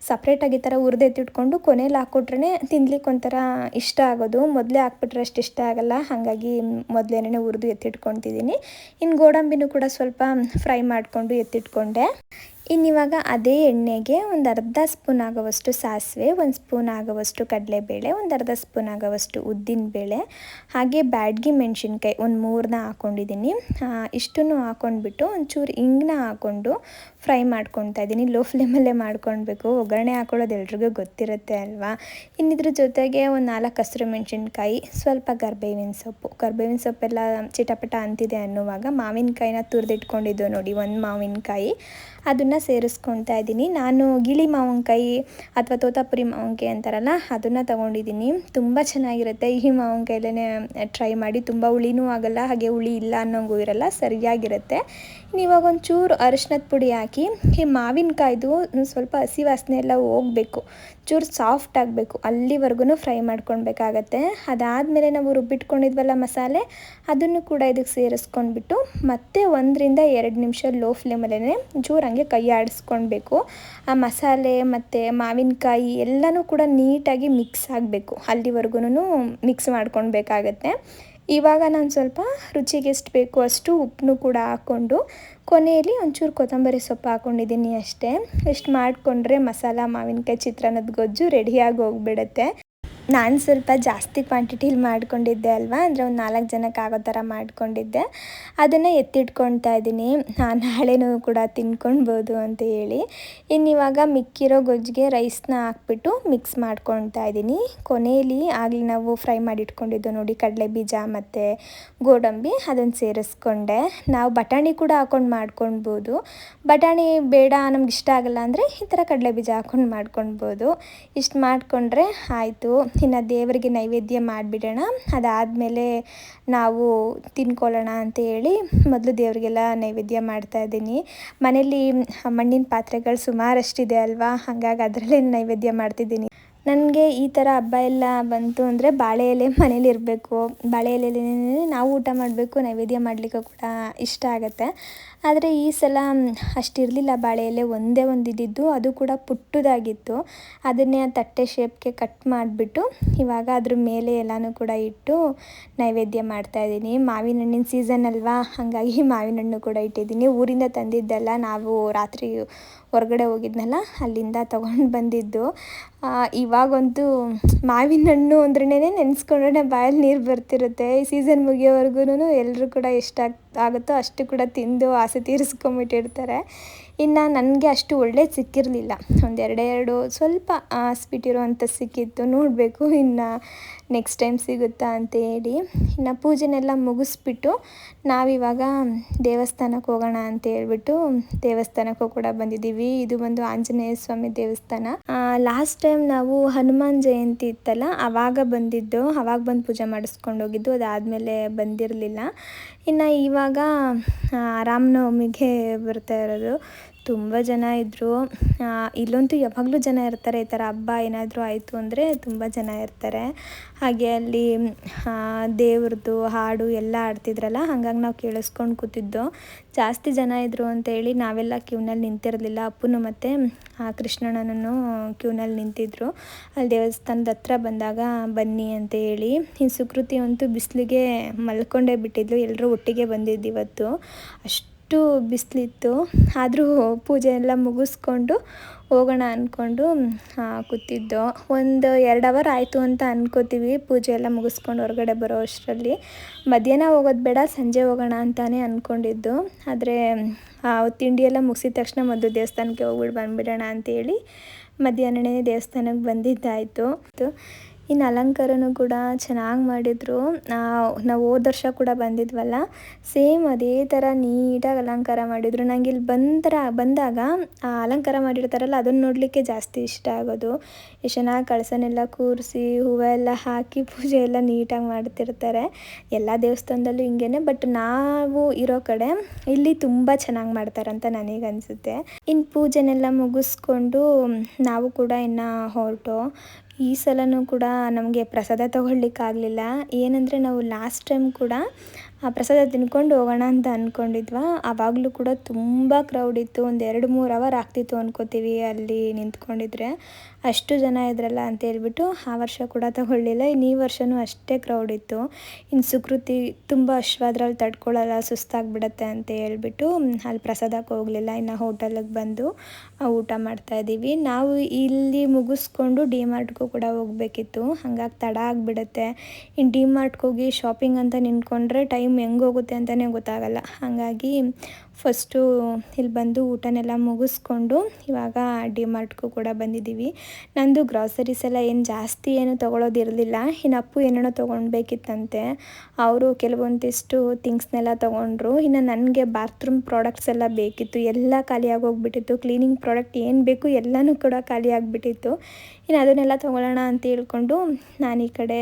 ಸಪ್ರೇಟಾಗಿ ಈ ಥರ ಹುರಿದು ಎತ್ತಿಟ್ಕೊಂಡು ಕೊನೆಯಲ್ಲಿ ಹಾಕ್ಕೊಟ್ರೆ ತಿನ್ಲಿಕ್ಕೆ ಒಂಥರ ಇಷ್ಟ ಆಗೋದು. ಮೊದಲೇ ಹಾಕ್ಬಿಟ್ರೆ ಅಷ್ಟು ಇಷ್ಟ ಆಗಲ್ಲ, ಹಾಗಾಗಿ ಮೊದಲೇನೇ ಹುರಿದು ಎತ್ತಿಟ್ಕೊತಿದ್ದೀನಿ ಇನ್ನು ಗೋಡಂಬಿನೂ ಕೂಡ ಸ್ವಲ್ಪ ಫ್ರೈ ಮಾಡಿಕೊಂಡು ಎತ್ತಿಟ್ಕೊಂಡೆ. ಇನ್ನಿವಾಗ ಅದೇ ಎಣ್ಣೆಗೆ ಒಂದು ಅರ್ಧ ಸ್ಪೂನ್ ಆಗುವಷ್ಟು ಸಾಸಿವೆ, ಒಂದು ಸ್ಪೂನ್ ಆಗುವಷ್ಟು ಕಡಲೆಬೇಳೆ, ಒಂದು ಅರ್ಧ ಸ್ಪೂನ್ ಆಗುವಷ್ಟು ಉದ್ದಿನಬೇಳೆ ಹಾಗೆ ಬ್ಯಾಡ್ಗಿ ಮೆಣಸಿನ್ಕಾಯಿ ಒಂದು ಮೂರನ್ನ ಹಾಕ್ಕೊಂಡಿದ್ದೀನಿ ಇಷ್ಟನ್ನು ಹಾಕ್ಕೊಂಡ್ಬಿಟ್ಟು ಒಂಚೂರು ಹಿಂಗನ್ನ ಹಾಕ್ಕೊಂಡು ಫ್ರೈ ಮಾಡ್ಕೊತಾ ಇದ್ದೀನಿ. ಲೋ ಫ್ಲೇಮಲ್ಲೇ ಮಾಡ್ಕೊಳ್ಬೇಕು. ಒಗ್ಗರಣೆ ಹಾಕೊಳ್ಳೋದು ಎಲ್ರಿಗೂ ಗೊತ್ತಿರುತ್ತೆ ಅಲ್ವಾ? ಇನ್ನಿದ್ರ ಜೊತೆಗೆ ಒಂದು ನಾಲ್ಕು ಹಸಿರು ಮೆಣಸಿನ್ಕಾಯಿ, ಸ್ವಲ್ಪ ಕರ್ಬೇವಿನ ಸೊಪ್ಪು. ಕರ್ಬೇವಿನ ಸೊಪ್ಪೆಲ್ಲ ಚಿಟಪಟ ಅಂತಿದೆ ಅನ್ನುವಾಗ ಮಾವಿನಕಾಯಿನ ತುರಿದಿಟ್ಕೊಂಡಿದ್ದು ನೋಡಿ, ಒಂದು ಮಾವಿನಕಾಯಿ. ಅದನ್ನು ಸೇರಿಸ್ಕೊತಾ ಇದ್ದೀನಿ. ನಾನು ಗಿಳಿ ಮಾವಿನಕಾಯಿ ಅಥವಾ ತೋತಾಪುರಿ ಮಾವಿನಕಾಯಿ ಅಂತಾರಲ್ಲ, ಅದನ್ನು ತೊಗೊಂಡಿದ್ದೀನಿ. ತುಂಬ ಚೆನ್ನಾಗಿರುತ್ತೆ. ಈ ಮಾವಿನಕಾಯಲ್ಲೇ ಟ್ರೈ ಮಾಡಿ ತುಂಬ ಹುಳಿನೂ ಆಗಲ್ಲ, ಹಾಗೆ ಹುಳಿ ಇಲ್ಲ ಅನ್ನೋಂಗೂ ಇರಲ್ಲ, ಸರಿಯಾಗಿರುತ್ತೆ. ಇವಾಗ ಒಂಚೂರು ಅರಿಶಿನದ ಪುಡಿ ಹಾಕಿ, ಈ ಮಾವಿನಕಾಯ್ದು ಸ್ವಲ್ಪ ಹಸಿ ವಾಸನೆ ಎಲ್ಲ ಹೋಗಬೇಕು. ಚೂರು ಸಾಫ್ಟ್ ಆಗಬೇಕು. ಅಲ್ಲಿವರೆಗೂ ಫ್ರೈ ಮಾಡ್ಕೊಳ್ಬೇಕಾಗತ್ತೆ. ಅದಾದಮೇಲೆ ನಾವು ರುಬ್ಬಿಟ್ಕೊಂಡಿದ್ವಲ್ಲ ಮಸಾಲೆ, ಅದನ್ನು ಕೂಡ ಇದಕ್ಕೆ ಸೇರಿಸ್ಕೊಂಡ್ಬಿಟ್ಟು ಮತ್ತೆ ಒಂದರಿಂದ ಎರಡು ನಿಮಿಷ ಲೋ ಫ್ಲೇಮಲ್ಲೇ ಚೂರು ಹಂಗೆ ಕೈ ಆಡಿಸ್ಕೊಳ್ಬೇಕು. ಆ ಮಸಾಲೆ ಮತ್ತು ಮಾವಿನಕಾಯಿ ಎಲ್ಲನೂ ಕೂಡ ನೀಟಾಗಿ ಮಿಕ್ಸ್ ಆಗಬೇಕು. ಅಲ್ಲಿವರೆಗೂ ಮಿಕ್ಸ್ ಮಾಡ್ಕೊಳ್ಬೇಕಾಗತ್ತೆ. ಇವಾಗ ನಾನು ಸ್ವಲ್ಪ ರುಚಿಗೆ ಎಷ್ಟು ಬೇಕು ಅಷ್ಟು ಉಪ್ಪನ್ನು ಕೂಡ ಹಾಕ್ಕೊಂಡು ಕೊನೆಯಲ್ಲಿ ಒಂಚೂರು ಕೊತ್ತಂಬರಿ ಸೊಪ್ಪು ಹಾಕ್ಕೊಂಡಿದ್ದೀನಿ ಅಷ್ಟೇ. ಇಷ್ಟು ಮಾಡಿಕೊಂಡ್ರೆ ಮಸಾಲ ಮಾವಿನಕಾಯಿ ಚಿತ್ರಾನ್ನದ ಗೊಜ್ಜು ರೆಡಿಯಾಗಿ ಹೋಗ್ಬಿಡುತ್ತೆ. ನಾನು ಸ್ವಲ್ಪ ಜಾಸ್ತಿ ಕ್ವಾಂಟಿಟಿಲಿ ಮಾಡಿಕೊಂಡಿದ್ದೆ ಅಲ್ವಾ? ಅಂದರೆ ಒಂದು ನಾಲ್ಕು ಜನಕ್ಕೆ ಆಗೋ ಥರ ಮಾಡಿಕೊಂಡಿದ್ದೆ. ಅದನ್ನು ಎತ್ತಿಟ್ಕೊಳ್ತಾ ಇದ್ದೀನಿ. ನಾಳೆನೂ ಕೂಡ ತಿನ್ಕೊಳ್ಬೋದು ಅಂತ ಹೇಳಿ. ಇನ್ನು ಇವಾಗ ಮಿಕ್ಕಿರೋ ಗೊಜ್ಜಿಗೆ ರೈಸ್ನ ಹಾಕ್ಬಿಟ್ಟು ಮಿಕ್ಸ್ ಮಾಡ್ಕೊಳ್ತಾ ಇದ್ದೀನಿ. ಕೊನೆಯಲ್ಲಿ ಆಗಲಿ ನಾವು ಫ್ರೈ ಮಾಡಿ ಇಟ್ಕೊಂಡಿದ್ದು ನೋಡಿ ಕಡಲೆ ಬೀಜ ಮತ್ತು ಗೋಡಂಬಿ ಅದನ್ನು ಸೇರಿಸ್ಕೊಂಡೆ. ನಾವು ಬಟಾಣಿ ಕೂಡ ಹಾಕ್ಕೊಂಡು ಮಾಡ್ಕೊಳ್ಬೋದು. ಬಟಾಣಿ ಬೇಡ ನಮ್ಗೆ ಇಷ್ಟ ಆಗಲ್ಲ ಅಂದರೆ ಈ ಥರ ಕಡಲೆ ಬೀಜ ಹಾಕ್ಕೊಂಡು ಮಾಡ್ಕೊಳ್ಬೋದು. ಇಷ್ಟು ಮಾಡಿಕೊಂಡ್ರೆ ಆಯಿತು. ಇನ್ನು ದೇವರಿಗೆ ನೈವೇದ್ಯ ಮಾಡಿಬಿಡೋಣ. ಅದಾದಮೇಲೆ ನಾವು ತಿನ್ಕೊಳ್ಳೋಣ ಅಂತ ಹೇಳಿ ಮೊದಲು ದೇವರಿಗೆಲ್ಲ ನೈವೇದ್ಯ ಮಾಡ್ತಾ ಇದ್ದೀನಿ. ಮನೇಲಿ ಮಣ್ಣಿನ ಪಾತ್ರೆಗಳು ಸುಮಾರಷ್ಟಿದೆ ಅಲ್ವಾ? ಹಾಗಾಗಿ ಅದರಲ್ಲೇ ನೈವೇದ್ಯ ಮಾಡ್ತಿದ್ದೀನಿ. ನನಗೆ ಈ ಥರ ಹಬ್ಬ ಎಲ್ಲ ಬಂತು ಅಂದರೆ ಬಾಳೆ ಎಲೆ ಮನೇಲಿ ಇರಬೇಕು. ಬಾಳೆ ಎಲೆಲೇ ನಾವು ಊಟ ಮಾಡಬೇಕು, ನೈವೇದ್ಯ ಮಾಡಲಿಕ್ಕೂ ಕೂಡ ಇಷ್ಟ ಆಗುತ್ತೆ. ಆದರೆ ಈ ಸಲ ಅಷ್ಟಿರಲಿಲ್ಲ. ಬಾಳೆ ಎಲೆ ಒಂದೇ ಒಂದು ಇದ್ದಿದ್ದು ಅದು ಕೂಡ ಪುಟ್ಟದಾಗಿತ್ತು. ಅದನ್ನೇ ಆ ತಟ್ಟೆ ಶೇಪ್ಗೆ ಕಟ್ ಮಾಡಿಬಿಟ್ಟು, ಇವಾಗ ಅದ್ರ ಮೇಲೆ ಎಲ್ಲನೂ ಕೂಡ ಇಟ್ಟು ನೈವೇದ್ಯ ಮಾಡ್ತಾಯಿದ್ದೀನಿ ಮಾವಿನ ಹಣ್ಣಿನ ಸೀಸನ್ ಅಲ್ವಾ? ಹಾಗಾಗಿ ಮಾವಿನ ಹಣ್ಣು ಕೂಡ ಇಟ್ಟಿದ್ದೀನಿ. ಊರಿಂದ ತಂದಿದ್ದೆಲ್ಲ ನಾವು ರಾತ್ರಿ ಹೊರಗಡೆ ಹೋಗಿದ್ನಲ್ಲ, ಅಲ್ಲಿಂದ ತೊಗೊಂಡು ಬಂದಿದ್ದು. ಇವಾಗಂತೂ ಮಾವಿನ ಹಣ್ಣು ಅಂದ್ರೇ ನೆನೆಸ್ಕೊಂಡ್ರೆ ಬಾಯಲ್ಲಿ ನೀರು ಬರ್ತಿರುತ್ತೆ. ಈ ಸೀಸನ್ ಮುಗಿಯೋವರೆಗೂ ಎಲ್ಲರೂ ಕೂಡ ಎಷ್ಟಾಗ ಆಗುತ್ತೋ ಅಷ್ಟು ಕೂಡ ತಿಂದು ಆಸೆ ತೀರಿಸ್ಕೊಂಬಿಟ್ಟಿರ್ತಾರೆ. ಇನ್ನು ನನಗೆ ಅಷ್ಟು ಒಳ್ಳೇದು ಸಿಕ್ಕಿರಲಿಲ್ಲ. ಒಂದೆರಡೆರಡು ಸ್ವಲ್ಪ ಸ್ವೀಟ್ ಸಿಕ್ಕಿತ್ತು. ನೋಡಬೇಕು ಇನ್ನು ನೆಕ್ಸ್ಟ್ ಟೈಮ್ ಸಿಗುತ್ತಾ ಅಂತ ಹೇಳಿ. ಇನ್ನು ಪೂಜೆನೆಲ್ಲ ಮುಗಿಸ್ಬಿಟ್ಟು ನಾವಿವಾಗ ದೇವಸ್ಥಾನಕ್ಕೆ ಹೋಗೋಣ ಅಂತ ಹೇಳ್ಬಿಟ್ಟು ದೇವಸ್ಥಾನಕ್ಕೂ ಕೂಡ ಬಂದಿದ್ದೀವಿ. ಇದು ಬಂದು ಆಂಜನೇಯ ಸ್ವಾಮಿ ದೇವಸ್ಥಾನ. ಲಾಸ್ಟ್ ಟೈಮ್ ನಾವು ಹನುಮಾನ್ ಜಯಂತಿ ಇತ್ತಲ್ಲ ಆವಾಗ ಬಂದಿದ್ದು, ಅವಾಗ ಬಂದು ಪೂಜೆ ಮಾಡಿಸ್ಕೊಂಡು ಹೋಗಿದ್ದು, ಅದಾದಮೇಲೆ ಬಂದಿರಲಿಲ್ಲ. ಇನ್ನು ಇವಾಗ ರಾಮನವಮಿಗೆ ಬರ್ತಾ ಇರೋದು. ತುಂಬ ಜನ ಇದ್ದರು ಇಲ್ಲಂತೂ ಯಾವಾಗಲೂ ಜನ ಇರ್ತಾರೆ, ಈ ಥರ ಹಬ್ಬ ಏನಾದರೂ ಆಯಿತು ಅಂದರೆ ತುಂಬ ಜನ ಇರ್ತಾರೆ. ಹಾಗೆ ಅಲ್ಲಿ ದೇವ್ರದ್ದು ಹಾಡು ಎಲ್ಲ ಆಡ್ತಿದ್ರಲ್ಲ ಹಾಗಾಗಿ ನಾವು ಕೇಳಿಸ್ಕೊಂಡು ಕೂತಿದ್ದು. ಜಾಸ್ತಿ ಜನ ಇದ್ದರು ಅಂತೇಳಿ ನಾವೆಲ್ಲ ಕ್ಯೂನಲ್ಲಿ ನಿಂತಿರಲಿಲ್ಲ. ಅಪ್ಪನು ಮತ್ತು ಕೃಷ್ಣಣ್ಣನೂ ಕ್ಯೂನಲ್ಲಿ ನಿಂತಿದ್ರು. ಅಲ್ಲಿ ದೇವಸ್ಥಾನದ ಹತ್ರ ಬಂದಾಗ, ಬನ್ನಿ ಅಂತ ಹೇಳಿ. ಇನ್ನು ಸುಕೃತಿ ಅಂತೂ ಬಿಸಿಲಿಗೆ ಮಲ್ಕೊಂಡೇ ಬಿಟ್ಟಿದ್ಲು. ಎಲ್ಲರೂ ಒಟ್ಟಿಗೆ ಬಂದಿದ್ದು ಇವತ್ತು ಅಷ್ಟು ಅಷ್ಟು ಬಿಸಿಲಿತ್ತು. ಆದರೂ ಪೂಜೆ ಎಲ್ಲ ಮುಗಿಸ್ಕೊಂಡು ಹೋಗೋಣ ಅಂದ್ಕೊಂಡು ಕೂತಿದ್ದೋ. ಒಂದು ಎರಡು ಅವರ್ ಆಯಿತು ಅಂತ ಅಂದ್ಕೋತೀವಿ ಪೂಜೆ ಎಲ್ಲ ಮುಗಿಸ್ಕೊಂಡು ಹೊರಗಡೆ ಬರೋ ಅಷ್ಟರಲ್ಲಿ. ಮಧ್ಯಾಹ್ನ ಹೋಗೋದು ಬೇಡ, ಸಂಜೆ ಹೋಗೋಣ ಅಂತಲೇ ಅಂದ್ಕೊಂಡಿದ್ದು ಆದರೆ ತಿಂಡಿ ಎಲ್ಲ ಮುಗಿಸಿದ ತಕ್ಷಣ ಮೊದಲು ದೇವಸ್ಥಾನಕ್ಕೆ ಹೋಗ್ಬಿಟ್ಟು ಬಂದುಬಿಡೋಣ ಅಂತೇಳಿ ಮಧ್ಯಾಹ್ನನೇ ದೇವಸ್ಥಾನಕ್ಕೆ ಬಂದಿದ್ದಾಯಿತು. ಇನ್ನು ಅಲಂಕಾರನೂ ಕೂಡ ಚೆನ್ನಾಗಿ ಮಾಡಿದರು. ನಾವು ಹೋದ ವರ್ಷ ಕೂಡ ಬಂದಿದ್ವಲ್ಲ, ಸೇಮ್ ಅದೇ ಥರ ನೀಟಾಗಿ ಅಲಂಕಾರ ಮಾಡಿದರು. ನಂಗೆ ಇಲ್ಲಿ ಬಂದ್ರ ಬಂದಾಗ ಆ ಅಲಂಕಾರ ಮಾಡಿರ್ತಾರಲ್ಲ ಅದನ್ನು ನೋಡಲಿಕ್ಕೆ ಜಾಸ್ತಿ ಇಷ್ಟ ಆಗೋದು. ಎಷ್ಟು ಚೆನ್ನಾಗಿ ಕಳಸನೆಲ್ಲ ಕೂರಿಸಿ ಹೂವೆಲ್ಲ ಹಾಕಿ ಪೂಜೆ ಎಲ್ಲ ನೀಟಾಗಿ ಮಾಡ್ತಿರ್ತಾರೆ. ಎಲ್ಲ ದೇವಸ್ಥಾನದಲ್ಲೂ ಹಿಂಗೇನೆ, ಬಟ್ ನಾವು ಇರೋ ಕಡೆ ಇಲ್ಲಿ ತುಂಬ ಚೆನ್ನಾಗಿ ಮಾಡ್ತಾರಂತ ನನಗನ್ಸುತ್ತೆ ಇನ್ನು ಪೂಜೆನೆಲ್ಲ ಮುಗಿಸ್ಕೊಂಡು ನಾವು ಕೂಡ ಇನ್ನು ಹೊರಟು. ಈ ಸಲನೂ ಕೂಡ ನಮಗೆ ಪ್ರಸಾದ ತೊಗೊಳ್ಲಿಕ್ಕಾಗಲಿಲ್ಲ ಏನಂದರೆ ನಾವು ಲಾಸ್ಟ್ ಟೈಮ್ ಕೂಡ, ಆ ಪ್ರಸಾದ ತಿನ್ಕೊಂಡು ಹೋಗೋಣ ಅಂತ ಅಂದ್ಕೊಂಡಿದ್ವ ಆವಾಗಲೂ ಕೂಡ ತುಂಬ ಕ್ರೌಡ್ ಇತ್ತು. ಒಂದು ಎರಡು ಮೂರು ಅವರ್ ಆಗ್ತಿತ್ತು ಅನ್ಕೋತೀವಿ ಅಲ್ಲಿ ನಿಂತ್ಕೊಂಡಿದ್ರೆ. ಅಷ್ಟು ಜನ ಇದ್ರಲ್ಲ ಅಂತ ಹೇಳ್ಬಿಟ್ಟು ಆ ವರ್ಷ ಕೂಡ ತಗೊಳ್ಳಿಲ್ಲ. ಇನ್ನು ಈ ವರ್ಷವೂ ಅಷ್ಟೇ ಕ್ರೌಡ್ ಇತ್ತು. ಇನ್ನು ಸುಕೃತಿ ತುಂಬ ಅಶ್ವಾದ್ರಲ್ಲಿ ತಡ್ಕೊಳ್ಳಲ್ಲ ಸುಸ್ತಾಗ್ಬಿಡತ್ತೆ ಅಂತ ಹೇಳ್ಬಿಟ್ಟು ಅಲ್ಲಿ ಪ್ರಸಾದಕ್ಕೆ ಹೋಗಲಿಲ್ಲ. ಇನ್ನು ಹೋಟೆಲಿಗೆ ಬಂದು ಊಟ ಮಾಡ್ತಾ ಇದ್ದೀವಿ. ನಾವು ಇಲ್ಲಿ ಮುಗಿಸ್ಕೊಂಡು ಡಿ ಮಾರ್ಟ್ಗೂ ಕೂಡ ಹೋಗಬೇಕಿತ್ತು. ಹಂಗಾಗಿ ತಡ ಆಗಿಬಿಡುತ್ತೆ. ಇನ್ನು ಡಿ ಮಾರ್ಟ್ಗೆ ಹೋಗಿ ಶಾಪಿಂಗ್ ಅಂತ ನಿಂತ್ಕೊಂಡ್ರೆ ಟೈಮ್ ಹೆಂಗೆ ಹೋಗುತ್ತೆ ಅಂತಲೇ ಗೊತ್ತಾಗಲ್ಲ. ಹಾಗಾಗಿ ಫಸ್ಟು ಇಲ್ಲಿ ಬಂದು ಊಟನೆಲ್ಲ ಮುಗಿಸ್ಕೊಂಡು ಇವಾಗ ಡಿ ಮಾರ್ಟ್ಗೂ ಕೂಡ ಬಂದಿದ್ದೀವಿ. ನಂದು ಗ್ರಾಸರೀಸ್ ಎಲ್ಲ ಏನು ಜಾಸ್ತಿ ಏನು ತೊಗೊಳೋದಿರಲಿಲ್ಲ. ಇನ್ನು ಅಪ್ಪು ಏನೇನೋ ತೊಗೊಳ್ಬೇಕಿತ್ತಂತೆ. ಅವರು ಕೆಲವೊಂದಿಷ್ಟು ಥಿಂಗ್ಸ್ನೆಲ್ಲ ತೊಗೊಂಡ್ರು. ಇನ್ನು ನನಗೆ ಬಾತ್ರೂಮ್ ಪ್ರಾಡಕ್ಟ್ಸ್ ಎಲ್ಲ ಬೇಕಿತ್ತು. ಎಲ್ಲ ಖಾಲಿಯಾಗಿ ಹೋಗ್ಬಿಟ್ಟಿತ್ತು. ಕ್ಲೀನಿಂಗ್ ಪ್ರಾಡಕ್ಟ್ ಏನು ಬೇಕು ಎಲ್ಲನೂ ಕೂಡ ಖಾಲಿ ಆಗಿಬಿಟ್ಟಿತ್ತು ಇನ್ನು ಅದನ್ನೆಲ್ಲ ತೊಗೊಳ್ಳೋಣ ಅಂತ ಹೇಳ್ಕೊಂಡು ನಾನು ಈ ಕಡೆ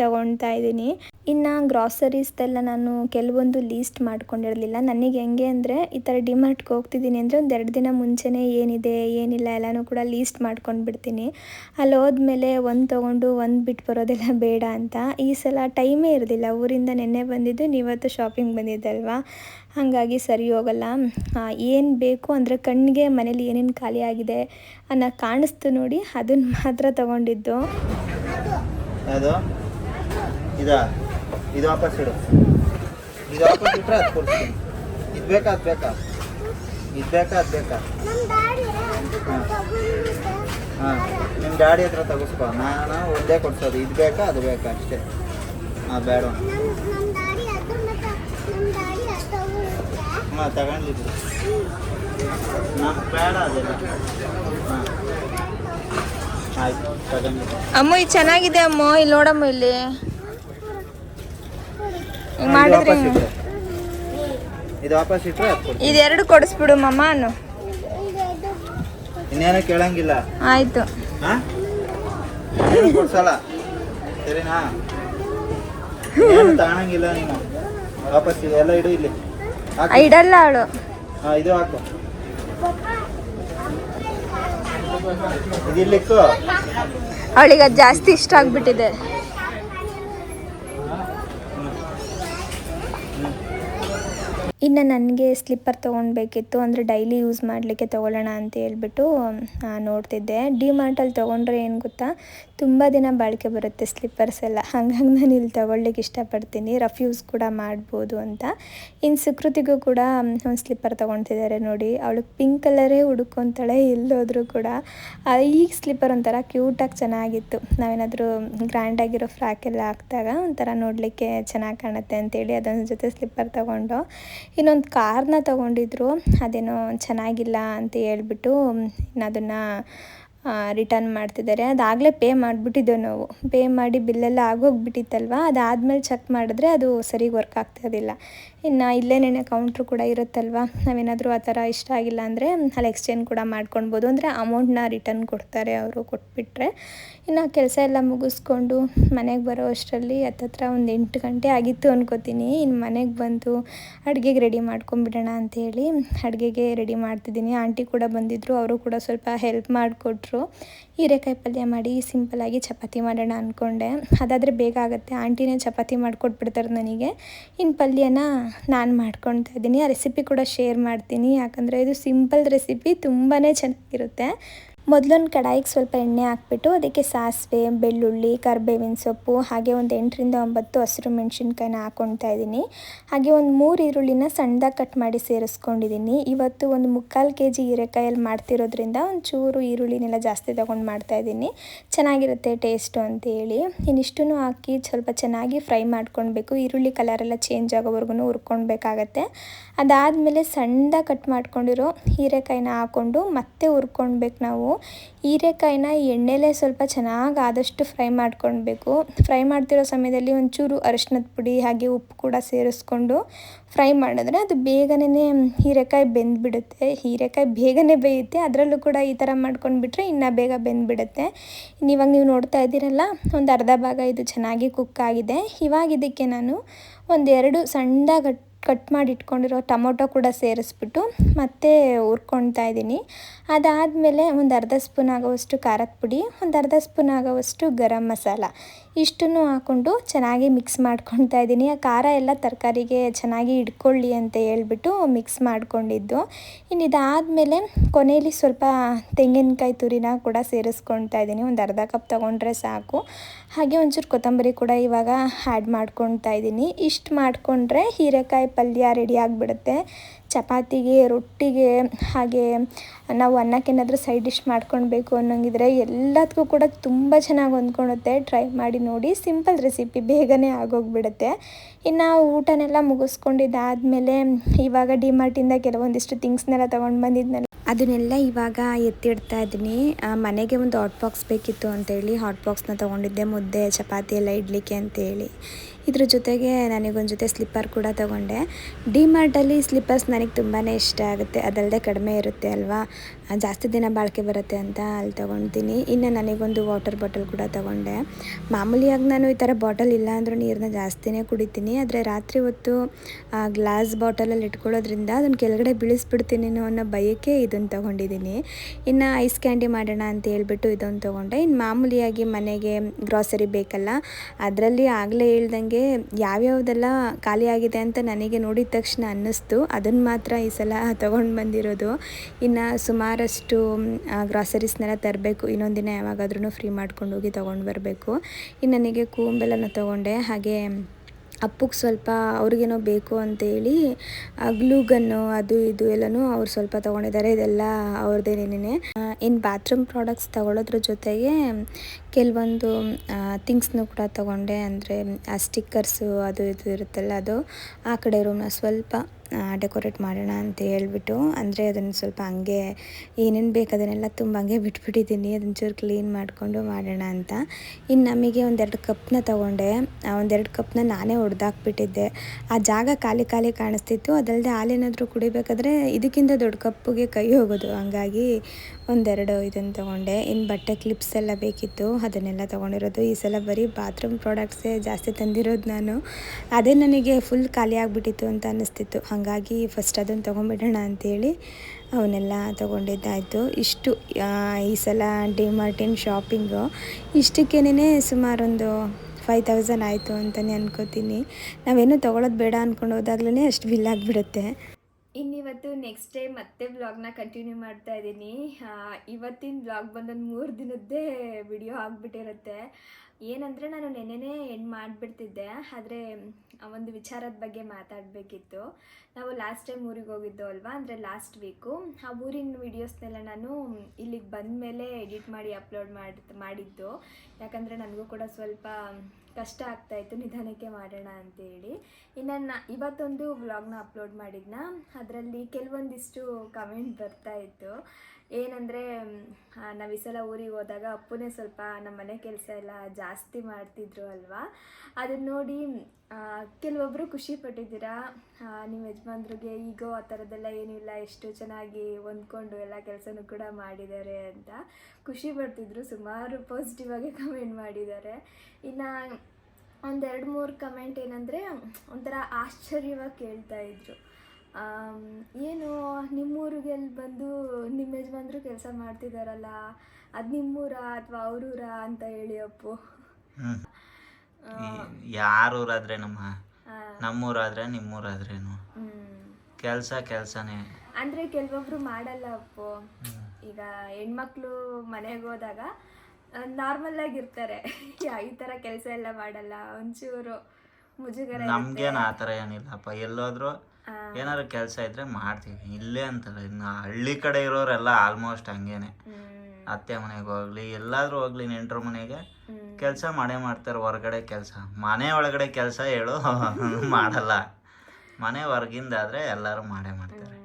ತೊಗೊಳ್ತಾ ಇದ್ದೀನಿ. ಇನ್ನು ಗ್ರಾಸರೀಸ್ದೆಲ್ಲ ನಾನು ಕೆಲವೊಂದು ಲೀಸ್ಟ್ ಮಾಡ್ಕೊಂಡಿರಲಿಲ್ಲ. ನನಗೆ ಹೆಂಗೆ ಅಂದರೆ ಈ ಥರ ಡಿಮಾರ್ಟ್ಗೆ ಹೋಗ್ತಿದ್ದೀನಿ ಅಂದರೆ ಒಂದು ಎರಡು ದಿನ ಮುಂಚೆನೇ ಏನಿದೆ, ಏನಿಲ್ಲ ಎಲ್ಲನೂ ಕೂಡ ಲೀಸ್ಟ್ ಮಾಡ್ಕೊಂಡು ಬಿಡ್ತೀನಿ. ಅಲ್ಲಿ ಹೋದ್ಮೇಲೆ ಒಂದು ತೊಗೊಂಡು ಒಂದು ಬಿಟ್ಟು ಬರೋದೆಲ್ಲ <laughs> ಬೇಡ ಅಂತ. ಈ ಸಲ ಟೈಮೇ ಇರಲಿಲ್ಲ. ಊರಿಂದ ನೆನ್ನೆ ಬಂದಿದ್ದು ನೀವತ್ತು ಶಾಪಿಂಗ್ ಬಂದಿದ್ದಲ್ವಾ? ಹಾಗಾಗಿ ಸರಿ ಹೋಗಲ್ಲ. ಏನು ಬೇಕು ಅಂದರೆ ಕಣ್ಣಿಗೆ ಮನೇಲಿ ಏನೇನು ಖಾಲಿಯಾಗಿದೆ ಅನ್ನ ಕಾಣಿಸ್ತು ನೋಡಿ ಅದನ್ನು ಮಾತ್ರ ತಗೊಂಡಿದ್ದು. ಹಾಂ. ನಿಮ್ಮ ಡ್ಯಾಡಿ ಹತ್ರ ತಗೋಸ್ಕೊ. ನಾನು, ಒಂದೇ ಕೊಡ್ಸೋದು. ಇದು ಬೇಕಾ, ಅದು ಬೇಕಾ ಅಷ್ಟೇ. ಹಾಂ ಬೇಡ. ಹಾಂ ತಗೊಂಡಿದ್ರು. ನಮ್ಗೆ ಬೇಡ ಅದೆಲ್ಲ. ಹಾಂ. ಆಯ್ತು ತಗೊಂಡಿದ್ದು. ಅಮ್ಮ ಇದು ಚೆನ್ನಾಗಿದೆ ಅಮ್ಮ. ಇಲ್ಲಿ ನೋಡಮ್ಮ ಇಲ್ಲಿ. ಹಿಂಗ್ ಮಾಡಿದ್ರೆ ಇದು ವಾಪಸ್ ಇದೆರಡು ಕೊಡಿಸ್ಬಿಡು ಮಮ್ಮನು ಇನ್ನೇನು ಕೇಳಂಗಿಲ್ಲ. ಆಯ್ತು. ಹಾ? ಕೊಡ್ಸಲ್ಲ? ಸರಿನಾ? ತಗೊಳಂಗಿಲ್ಲ ನೀನು. ವಾಪಸ್ ಎಲ್ಲ ಇಡು ಇಲ್ಲಿ. ಇಡಲ್ಲ ಅವಳು. ಇದು ಹಾಕು. ಅವಳಿಗೆ ಅದು ಜಾಸ್ತಿ ಇಷ್ಟ ಆಗ್ಬಿಟ್ಟಿದೆ. ಇನ್ನು ನನಗೆ ಸ್ಲಿಪ್ಪರ್ ತೊಗೊಳ್ಬೇಕಿತ್ತು, ಅಂದರೆ ಡೈಲಿ ಯೂಸ್ ಮಾಡಲಿಕ್ಕೆ ತೊಗೊಳ್ಳೋಣ ಅಂತ ಹೇಳ್ಬಿಟ್ಟು ನೋಡ್ತಿದ್ದೆ. ಡಿ ಮಾರ್ಟಲ್ಲಿ ತೊಗೊಂಡ್ರೆ ಏನು ಗೊತ್ತಾ? ತುಂಬ ದಿನ ಬಾಳಿಕೆ ಬರುತ್ತೆ ಸ್ಲಿಪ್ಪರ್ಸ್ ಎಲ್ಲ. ಹಾಗಾಗಿ ನಾನು ಇಲ್ಲಿ ತೊಗೊಳ್ಲಿಕ್ಕೆ ಇಷ್ಟಪಡ್ತೀನಿ. ರಫ್ ಯೂಸ್ ಕೂಡ ಮಾಡ್ಬೋದು ಅಂತ. ಇನ್ನು ಸುಕೃತಿಗೂ ಕೂಡ ಒಂದು ಸ್ಲಿಪ್ಪರ್ ತೊಗೊಳ್ತಿದ್ದಾರೆ ನೋಡಿ. ಅವಳು ಪಿಂಕ್ ಕಲರೇ ಹುಡುಕೊಂತಾಳೆ ಎಲ್ಲೋದ್ರೂ ಕೂಡ. ಈ ಸ್ಲಿಪ್ಪರ್ ಒಂಥರ ಕ್ಯೂಟಾಗಿ ಚೆನ್ನಾಗಿತ್ತು. ನಾವೇನಾದರೂ ಗ್ರ್ಯಾಂಡಾಗಿರೋ ಫ್ರಾಕ್ ಎಲ್ಲ ಹಾಕಿದಾಗ ಒಂಥರ ನೋಡಲಿಕ್ಕೆ ಚೆನ್ನಾಗಿ ಕಾಣುತ್ತೆ ಅಂತೇಳಿ ಅದೊಂದು ಜೊತೆ ಸ್ಲಿಪ್ಪರ್ ತೊಗೊಂಡು ಇನ್ನೊಂದು ಕಾರ್ನ ತಗೊಂಡಿದ್ರು, ಅದೇನೋ ಚೆನ್ನಾಗಿಲ್ಲ ಅಂತ ಹೇಳ್ಬಿಟ್ಟು ಅದನ್ನು ರಿಟರ್ನ್ ಮಾಡ್ತಿದ್ದಾರೆ. ಅದಾಗಲೇ ಪೇ ಮಾಡಿಬಿಟ್ಟಿದ್ದೆವು ನಾವು. ಪೇ ಮಾಡಿ ಬಿಲ್ಲೆಲ್ಲ ಆಗೋಗ್ಬಿಟ್ಟಿತ್ತಲ್ವ? ಅದಾದಮೇಲೆ ಚೆಕ್ ಮಾಡಿದ್ರೆ ಅದು ಸರಿಗೆ ವರ್ಕ್ ಆಗ್ತಾಯಿದ್ದಿಲ್ಲ ಇನ್ನು ಇಲ್ಲೇನೇನೆ ಕೌಂಟ್ರ್ ಕೂಡ ಇರುತ್ತಲ್ವ? ನಾವೇನಾದರೂ ಆ ಥರ ಇಷ್ಟ ಆಗಿಲ್ಲ ಅಂದರೆ ಅಲ್ಲಿ ಎಕ್ಸ್ಚೇಂಜ್ ಕೂಡ ಮಾಡ್ಕೊಳ್ಬೋದು ಅಂದರೆ ಅಮೌಂಟ್ನ ರಿಟರ್ನ್ ಕೊಡ್ತಾರೆ ಅವರು ಕೊಟ್ಬಿಟ್ರೆ. ಇನ್ನು ಕೆಲಸ ಎಲ್ಲ ಮುಗಿಸ್ಕೊಂಡು ಮನೆಗೆ ಬರೋ ಅಷ್ಟರಲ್ಲಿ ಹತ್ತತ್ರ ಒಂದು ಎಂಟು ಗಂಟೆ ಆಗಿತ್ತು ಅಂದ್ಕೋತೀನಿ ಇನ್ನು ಮನೆಗೆ ಬಂದು ಅಡುಗೆಗೆ ರೆಡಿ ಮಾಡ್ಕೊಂಬಿಡೋಣ ಅಂಥೇಳಿ ಅಡುಗೆಗೆ ರೆಡಿ ಮಾಡ್ತಿದ್ದೀನಿ. ಆಂಟಿ ಕೂಡ ಬಂದಿದ್ದರು ಅವರು ಕೂಡ ಸ್ವಲ್ಪ ಹೆಲ್ಪ್ ಮಾಡಿಕೊಟ್ರು. ಹೀರೆಕಾಯಿ ಪಲ್ಯ ಮಾಡಿ ಸಿಂಪಲಾಗಿ ಚಪಾತಿ ಮಾಡೋಣ ಅಂದ್ಕೊಂಡೆ ಅದಾದರೆ ಬೇಗ ಆಗುತ್ತೆ. ಆಂಟಿನೇ ಚಪಾತಿ ಮಾಡಿಕೊಟ್ಬಿಡ್ತಾರೆ ನನಗೆ. ಇನ್ನು ಪಲ್ಯನ ನಾನು ಮಾಡ್ಕೊತಾ ಇದ್ದೀನಿ. ಆ ರೆಸಿಪಿ ಕೂಡ ಶೇರ್ ಮಾಡ್ತೀನಿ. ಯಾಕಂದರೆ ಇದು ಸಿಂಪಲ್ ರೆಸಿಪಿ ತುಂಬಾ ಚೆನ್ನಾಗಿರುತ್ತೆ. ಮೊದಲೊಂದು ಕಡಾಯಿಗೆ ಸ್ವಲ್ಪ ಎಣ್ಣೆ ಹಾಕ್ಬಿಟ್ಟು ಅದಕ್ಕೆ ಸಾಸಿವೆ, ಬೆಳ್ಳುಳ್ಳಿ, ಕರಿಬೇವಿನ ಸೊಪ್ಪು, ಹಾಗೆ ಒಂದು ಎಂಟರಿಂದ ಒಂಬತ್ತು ಹಸಿರು ಮೆಣಸಿನ್ಕಾಯಿನ ಹಾಕ್ಕೊಳ್ತಾ ಇದ್ದೀನಿ. ಹಾಗೆ ಒಂದು ಮೂರು ಈರುಳ್ಳಿನ ಸಣ್ಣದಾಗಿ ಕಟ್ ಮಾಡಿ ಸೇರಿಸ್ಕೊಂಡಿದ್ದೀನಿ. ಇವತ್ತು ಒಂದು ಮುಕ್ಕಾಲು ಕೆ ಜಿ ಹೀರೆಕಾಯಲ್ಲಿ ಮಾಡ್ತಿರೋದ್ರಿಂದ ಒಂದು ಚೂರು ಈರುಳ್ಳಿನೆಲ್ಲ ಜಾಸ್ತಿ ತೊಗೊಂಡು ಮಾಡ್ತಾ ಇದ್ದೀನಿ. ಚೆನ್ನಾಗಿರುತ್ತೆ ಟೇಸ್ಟು ಅಂತೇಳಿ ಇನ್ನಿಷ್ಟೂ ಹಾಕಿ ಸ್ವಲ್ಪ ಚೆನ್ನಾಗಿ ಫ್ರೈ ಮಾಡ್ಕೊಳ್ಬೇಕು. ಈರುಳ್ಳಿ ಕಲರೆಲ್ಲ ಚೇಂಜ್ ಆಗೋವರೆಗೂ ಹುರ್ಕೊಳ್ಬೇಕಾಗತ್ತೆ. ಅದಾದಮೇಲೆ ಸಣ್ಣದಾಗಿ ಕಟ್ ಮಾಡ್ಕೊಂಡಿರೋ ಹೀರೆಕಾಯಿನ ಹಾಕ್ಕೊಂಡು ಮತ್ತೆ ಹುರ್ಕೊಳ್ಬೇಕು ನಾವು. ಹೀರೆಕಾಯಿನ ಎಣ್ಣೆಲೇ ಸ್ವಲ್ಪ ಚೆನ್ನಾಗಿ ಆದಷ್ಟು ಫ್ರೈ ಮಾಡ್ಕೊಳ್ಬೇಕು. ಫ್ರೈ ಮಾಡ್ತಿರೋ ಸಮಯದಲ್ಲಿ ಒಂಚೂರು ಅರಿಶಿನದ ಪುಡಿ, ಹಾಗೆ ಉಪ್ಪು ಕೂಡ ಸೇರಿಸ್ಕೊಂಡು ಫ್ರೈ ಮಾಡಿದ್ರೆ ಅದು ಬೇಗನೆ ಹೀರೆಕಾಯಿ ಬೆಂದ್ಬಿಡುತ್ತೆ. ಹೀರೆಕಾಯಿ ಬೇಗನೆ ಬೇಯುತ್ತೆ. ಅದರಲ್ಲೂ ಕೂಡ ಈ ಥರ ಮಾಡ್ಕೊಂಡ್ಬಿಟ್ರೆ ಇನ್ನೂ ಬೇಗ ಬೆಂದ್ಬಿಡುತ್ತೆ. ಇವಾಗ ನೀವು ನೋಡ್ತಾ ಇದ್ದೀರಲ್ಲ, ಒಂದು ಅರ್ಧ ಭಾಗ ಇದು ಚೆನ್ನಾಗಿ ಕುಕ್ ಆಗಿದೆ. ಇವಾಗ ಇದಕ್ಕೆ ನಾನು ಒಂದೆರಡು ಸಣ್ಣದಾಗಿ ಕಟ್ ಮಾಡಿ ಇಟ್ಕೊಂಡಿರೋ ಟೊಮೊಟೊ ಕೂಡ ಸೇರಿಸ್ಬಿಟ್ಟು ಮತ್ತೆ ಹುರ್ಕೊಳ್ತಾ ಇದ್ದೀನಿ. ಅದಾದಮೇಲೆ ಒಂದು ಅರ್ಧ ಸ್ಪೂನ್ ಆಗೋವಷ್ಟು ಖಾರದ ಪುಡಿ, ಒಂದು ಅರ್ಧ ಸ್ಪೂನ್ ಆಗೋವಷ್ಟು ಗರಂ ಮಸಾಲ. ಇಷ್ಟನ್ನು ಹಾಕ್ಕೊಂಡು ಚೆನ್ನಾಗಿ ಮಿಕ್ಸ್ ಮಾಡ್ಕೊಳ್ತಾ ಇದ್ದೀನಿ. ಆ ಖಾರ ಎಲ್ಲ ತರಕಾರಿಗೆ ಚೆನ್ನಾಗಿ ಇಟ್ಕೊಳ್ಳಿ ಅಂತ ಹೇಳ್ಬಿಟ್ಟು ಮಿಕ್ಸ್ ಮಾಡ್ಕೊಂಡಿದ್ದು. ಇನ್ನು ಇದಾದಮೇಲೆ ಕೊನೆಯಲ್ಲಿ ಸ್ವಲ್ಪ ತೆಂಗಿನಕಾಯಿ ತುರಿನ ಕೂಡ ಸೇರಿಸ್ಕೊಳ್ತಾ ಇದ್ದೀನಿ. ಒಂದು ಅರ್ಧ ಕಪ್ ತೊಗೊಂಡ್ರೆ ಸಾಕು. ಹಾಗೆ ಒಂಚೂರು ಕೊತ್ತಂಬರಿ ಕೂಡ ಇವಾಗ ಆ್ಯಡ್ ಮಾಡ್ಕೊಳ್ತಾ ಇದ್ದೀನಿ. ಇಷ್ಟು ಮಾಡಿಕೊಂಡ್ರೆ ಹೀರೆಕಾಯಿ ಪಲ್ಯ ರೆಡಿ ಆಗಿಬಿಡುತ್ತೆ. ಚಪಾತಿಗೆ, ರೊಟ್ಟಿಗೆ, ಹಾಗೆ ನಾವು ಅನ್ನಕ್ಕೇನಾದರೂ ಸೈಡ್ ಡಿಶ್ ಮಾಡ್ಕೊಳ್ಬೇಕು ಅನ್ನೋಂಗಿದ್ರೆ ಎಲ್ಲದಕ್ಕೂ ಕೂಡ ತುಂಬ ಚೆನ್ನಾಗಿ ಹೊಂದ್ಕೊಳುತ್ತೆ. ಟ್ರೈ ಮಾಡಿ ನೋಡಿ ಸಿಂಪಲ್ ರೆಸಿಪಿ ಬೇಗನೆ ಆಗೋಗ್ಬಿಡುತ್ತೆ. ಇನ್ನು ಊಟನೆಲ್ಲ ಮುಗಿಸ್ಕೊಂಡಿದ್ದಾದಮೇಲೆ ಇವಾಗ ಡಿಮಾರ್ಟಿಂದ ಕೆಲವೊಂದಿಷ್ಟು ಥಿಂಗ್ಸ್ನೆಲ್ಲ ತೊಗೊಂಡು ಬಂದಿದ್ನಲ್ಲ. ಅದನ್ನೆಲ್ಲ ಇವಾಗ ಎತ್ತಿಡ್ತಾ ಇದ್ದೀನಿ. ಮನೆಗೆ ಒಂದು ಹಾಟ್ ಬಾಕ್ಸ್ ಬೇಕಿತ್ತು ಅಂತೇಳಿ ಹಾಟ್ ಬಾಕ್ಸ್ನ ತೊಗೊಂಡಿದ್ದೆ, ಮುದ್ದೆ, ಚಪಾತಿ ಎಲ್ಲ ಇಡ್ಲಿಕ್ಕೆ ಅಂತೇಳಿ. ಇದ್ರ ಜೊತೆಗೆ ನನಗೊಂದು ಜೊತೆ ಸ್ಲಿಪ್ಪರ್ ಕೂಡ ತೊಗೊಂಡೆ. ಡಿಮಾರ್ಟಲ್ಲಿ ಸ್ಲಿಪ್ಪರ್ಸ್ ನನಗೆ ತುಂಬಾ ಇಷ್ಟ ಆಗುತ್ತೆ. ಅದಲ್ಲದೆ ಕಡಿಮೆ ಇರುತ್ತೆ ಅಲ್ವಾ? ಜಾಸ್ತಿ ದಿನ ಬಾಳಿಕೆ ಬರುತ್ತೆ ಅಂತ ಅಲ್ಲಿ ತೊಗೊಳ್ತೀನಿ ಇನ್ನು ನನಗೊಂದು ವಾಟರ್ ಬಾಟಲ್ ಕೂಡ ತೊಗೊಂಡೆ. ಮಾಮೂಲಿಯಾಗಿ ನಾನು ಈ ಥರ ಬಾಟಲ್ ಇಲ್ಲ ಅಂದರೂ ನೀರನ್ನ ಜಾಸ್ತಿನೇ ಕುಡಿತೀನಿ. ಆದರೆ ರಾತ್ರಿ ಹೊತ್ತು ಗ್ಲಾಸ್ ಬಾಟಲಲ್ಲಿ ಇಟ್ಕೊಳ್ಳೋದ್ರಿಂದ ಅದನ್ನು ಕೆಳಗಡೆ ಬೀಳಿಸ್ಬಿಡ್ತೀನಿ ಅನ್ನೋ ಭಯಕ್ಕೆ ಇದನ್ನು ತೊಗೊಂಡಿದ್ದೀನಿ. ಇನ್ನು ಐಸ್ ಕ್ಯಾಂಡಿ ಮಾಡೋಣ ಅಂತ ಹೇಳ್ಬಿಟ್ಟು ಇದೊಂದು ತೊಗೊಂಡೆ. ಇನ್ನು ಮಾಮೂಲಿಯಾಗಿ ಮನೆಗೆ ಗ್ರಾಸರಿ ಬೇಕಲ್ಲ, ಅದರಲ್ಲಿ ಆಗಲೇ ಹೇಳ್ದಂಗೆ ಯಾವ್ಯಾವುದೆಲ್ಲ ಖಾಲಿಯಾಗಿದೆ ಅಂತ ನನಗೆ ನೋಡಿದ ತಕ್ಷಣ ಅನ್ನಿಸ್ತು. ಅದನ್ನು ಮಾತ್ರ ಈ ಸಲ ತೊಗೊಂಡು ಬಂದಿರೋದು. ಇನ್ನು ಸುಮಾರಷ್ಟು ಗ್ರಾಸರೀಸ್ನೆಲ್ಲ ತರಬೇಕು. ಇನ್ನೊಂದು ದಿನ ಯಾವಾಗಾದ್ರೂ ಫ್ರೀ ಮಾಡ್ಕೊಂಡು ಹೋಗಿ ತೊಗೊಂಡು ಬರಬೇಕು. ಇನ್ನು ನನಗೆ ಕೂಂಬೆಲ್ಲನ ತೊಗೊಂಡೆ. ಹಾಗೆ ಅಪ್ಪಗೆ ಸ್ವಲ್ಪ ಅವ್ರಿಗೇನೋ ಬೇಕು ಅಂತೇಳಿ ಗ್ಲೂಗನ್ನು, ಅದು ಇದು ಎಲ್ಲನೂ ಅವ್ರು ಸ್ವಲ್ಪ ತೊಗೊಂಡಿದ್ದಾರೆ. ಇದೆಲ್ಲ ಅವ್ರದ್ದೇನೇನೇ ಇನ್ನು ಬಾತ್ರೂಮ್ ಪ್ರಾಡಕ್ಟ್ಸ್ ತಗೊಳ್ಳೋದ್ರ ಜೊತೆಗೆ ಕೆಲವೊಂದು ಥಿಂಗ್ಸ್ನು ಕೂಡ ತೊಗೊಂಡೆ. ಅಂದರೆ, ಆ, ಸ್ಟಿಕ್ಕರ್ಸು, ಅದು ಇದು ಇರುತ್ತಲ್ಲ ಅದು. ಆ ಕಡೆ ರೂಮ್ನ ಸ್ವಲ್ಪ ಡೆಕೋರೇಟ್ ಮಾಡೋಣ ಅಂತ ಹೇಳ್ಬಿಟ್ಟು, ಅಂದರೆ ಅದನ್ನು ಸ್ವಲ್ಪ ಹಂಗೆ ಏನೇನು ಬೇಕು ಅದನ್ನೆಲ್ಲ ತುಂಬ ಹಂಗೆ ಬಿಟ್ಬಿಟ್ಟಿದ್ದೀನಿ. ಅದನ್ನ ಚೂರು ಕ್ಲೀನ್ ಮಾಡಿಕೊಂಡು ಮಾಡೋಣ ಅಂತ. ಇನ್ನು ನಮಗೆ ಒಂದೆರಡು ಕಪ್ನ ತೊಗೊಂಡೆ. ಆ, ಒಂದೆರಡು ಕಪ್ನ ನಾನೇ ಹೊಡೆದಾಕ್ಬಿಟ್ಟಿದ್ದೆ ಆ ಜಾಗ ಖಾಲಿ ಖಾಲಿ ಕಾಣಿಸ್ತಿತ್ತು. ಅದಲ್ಲದೆ ಹಾಲೇನಾದರೂ ಕುಡಿಬೇಕಾದ್ರೆ ಇದಕ್ಕಿಂತ ದೊಡ್ಡ ಕಪ್ಪಿಗೆ ಕೈ ಹೋಗೋದು. ಹಂಗಾಗಿ ಒಂದೆರಡು ಇದನ್ನು ತೊಗೊಂಡೆ. ಇನ್ನು ಬಟ್ಟೆ ಕ್ಲಿಪ್ಸ್ ಎಲ್ಲ ಬೇಕಿತ್ತು. ಅದನ್ನೆಲ್ಲ ತೊಗೊಂಡಿರೋದು. ಈ ಸಲ ಬರೀ ಬಾತ್ರೂಮ್ ಪ್ರಾಡಕ್ಟ್ಸೇ ಜಾಸ್ತಿ ತಂದಿರೋದು ನಾನು. ಅದೇ ನನಗೆ ಫುಲ್ ಖಾಲಿ ಆಗಿಬಿಟ್ಟಿತ್ತು ಅಂತ ಅನ್ನಿಸ್ತಿತ್ತು. ಹಾಗಾಗಿ ಫಸ್ಟ್ ಅದನ್ನು ತೊಗೊಂಬಿಡೋಣ ಅಂತೇಳಿ ಅವನ್ನೆಲ್ಲ ತೊಗೊಂಡಿದ್ದಾಯಿತು. ಇಷ್ಟು ಈ ಸಲ ಡಿ ಮಾರ್ಟಿನ್ ಶಾಪಿಂಗು ಇಷ್ಟಕ್ಕೇನೆ ಸುಮಾರೊಂದು ಫೈವ್ ತೌಸಂಡ್ ಆಯಿತು ಅಂತಲೇ ಅನ್ಕೋತೀನಿ. ನಾವೇನು ತೊಗೊಳೋದು ಬೇಡ ಅಂದ್ಕೊಂಡು ಹೋದಾಗ್ಲೇ ಅಷ್ಟು ಬಿಲ್ ಆಗಿಬಿಡುತ್ತೆ. ಇನ್ನಿವತ್ತು ನೆಕ್ಸ್ಟ್ ಡೇ ಮತ್ತೆ ಬ್ಲಾಗ್ನ ಕಂಟಿನ್ಯೂ ಮಾಡ್ತಾ ಇದ್ದೀನಿ. ಇವತ್ತಿನ ಬ್ಲಾಗ್ ಬಂದೊಂದು ಮೂರು ದಿನದ್ದೇ ವಿಡಿಯೋ ಆಗಿಬಿಟ್ಟಿರುತ್ತೆ. ಏನಂದರೆ ನಾನು ನೆನ್ನೆನೇ ಎಂಡ್ ಮಾಡಿಬಿಡ್ತಿದ್ದೆ, ಆದರೆ ಒಂದು ವಿಚಾರದ ಬಗ್ಗೆ ಮಾತಾಡಬೇಕಿತ್ತು. ನಾವು ಲಾಸ್ಟ್ ಟೈಮ್ ಊರಿಗೆ ಹೋಗಿದ್ದು ಅಲ್ವಾ? ಅಂದರೆ ಲಾಸ್ಟ್ ವೀಕು ಆ ಊರಿನ ವೀಡಿಯೋಸ್ನೆಲ್ಲ ನಾನು ಇಲ್ಲಿಗೆ ಬಂದ ಮೇಲೆ ಎಡಿಟ್ ಮಾಡಿ ಅಪ್ಲೋಡ್ ಮಾಡಿ ಮಾಡಿದ್ದು. ಯಾಕಂದರೆ ನನಗೂ ಕೂಡ ಸ್ವಲ್ಪ ಕಷ್ಟ ಆಗ್ತಾಯಿತ್ತು ನಿಧಾನಕ್ಕೆ ಮಾಡೋಣ ಅಂತೇಳಿ. ಇನ್ನು ಇವತ್ತೊಂದು ವ್ಲಾಗ್ನ ಅಪ್ಲೋಡ್ ಮಾಡಿದ್ನ? ಅದರಲ್ಲಿ ಕೆಲವೊಂದಿಷ್ಟು ಕಮೆಂಟ್ ಬರ್ತಾ ಇತ್ತು. ಏನಂದರೆ ನಾವು ಈ ಸಲ ಊರಿಗೆ ಹೋದಾಗ ಅಪ್ಪನೇ ಸ್ವಲ್ಪ ನಮ್ಮ ಮನೆ ಕೆಲಸ ಎಲ್ಲ ಜಾಸ್ತಿ ಮಾಡ್ತಿದ್ರು ಅಲ್ವಾ? ಅದನ್ನ ನೋಡಿ ಕೆಲವೊಬ್ಬರು ಖುಷಿ ಪಟ್ಟಿದ್ದೀರಾ? ನಿಮ್ಮ ಯಜಮಾನ್ರಿಗೆ ಈಗೋ ಆ ಥರದ್ದೆಲ್ಲ ಏನಿಲ್ಲ ಎಷ್ಟು ಚೆನ್ನಾಗಿ ಹೊಂದ್ಕೊಂಡು ಎಲ್ಲ ಕೆಲಸನೂ ಕೂಡ ಮಾಡಿದ್ದಾರೆ ಅಂತ ಖುಷಿ ಪಡ್ತಿದ್ರು. ಸುಮಾರು ಪಾಸಿಟಿವ್ ಆಗಿ ಕಮೆಂಟ್ ಮಾಡಿದ್ದಾರೆ. ಇನ್ನು ಒಂದೆರಡು ಮೂರು ಕಮೆಂಟ್ ಏನಂದರೆ, ಒಂಥರ ಆಶ್ಚರ್ಯವಾಗಿ ಕೇಳ್ತಾ ಇದ್ರು. ಏನು ನಿಮ್ಮೂರಿಗೆ ಬಂದು ನಿಮ್ಮ ಯಜಮಾನ್ರು ಕೆಲಸ ಮಾಡ್ತಿದ್ದಾರಲ್ಲ ಅದು ನಿಮ್ಮೂರ ಅಥವಾ ಅವ್ರೂರ ಅಂತ ಹೇಳಿ ಅಪ್ಪು. ಯಾರೂರಾದ್ರೆ ನಮ್ಮ ನಮ್ಮೂರಾದ್ರೆ ನಿಮ್ಮೂರಾದ್ರೇನು. ಕೆಲಸ ಕೆಲಸನೇ. ಅಂದ್ರೆ ಕೆಲವೊಬ್ರು ಮಾಡಲ್ಲ ಅಪ್ಪು. ಈಗ ಹೆಣ್ಮಕ್ಳು ಮನೆಗೆ ಹೋದಾಗ ನಾರ್ಮಲ್ ಆಗಿರ್ತಾರೆ ಈ ಥರ ಕೆಲಸ ಎಲ್ಲ ಮಾಡಲ್ಲ ಒಂಚೂರು ಮುಜುಗರ ನಮ್ಗೇನು ಆ ಥರ ಏನಿಲ್ಲಪ್ಪ. ಎಲ್ಲೋದ್ರು ಏನಾದ್ರು ಕೆಲಸ ಇದ್ರೆ ಮಾಡ್ತೀವಿ. ಇಲ್ಲೇ ಅಂತಲ್ಲ ಇನ್ನು ಹಳ್ಳಿ ಕಡೆ ಇರೋರೆಲ್ಲ ಆಲ್ಮೋಸ್ಟ್ ಹಂಗೇನೆ. ಅತ್ತೆ ಮನೆಗೆ ಹೋಗ್ಲಿ ಎಲ್ಲಾದ್ರೂ ಹೋಗ್ಲಿ ನೆಂಟ್ರ ಮನೆಗೆ ಕೆಲಸ ಮಾಡೇ ಮಾಡ್ತಾರೆ ಹೊರಗಡೆ ಕೆಲಸ. ಮನೆ ಒಳಗಡೆ ಕೆಲಸ ಹೇಳು <laughs> ಮಾಡಲ್ಲ. ಮನೆ ಹೊರಗಿಂದಾದ್ರೆ ಎಲ್ಲರೂ ಮಾಡೇ ಮಾಡ್ತಾರೆ.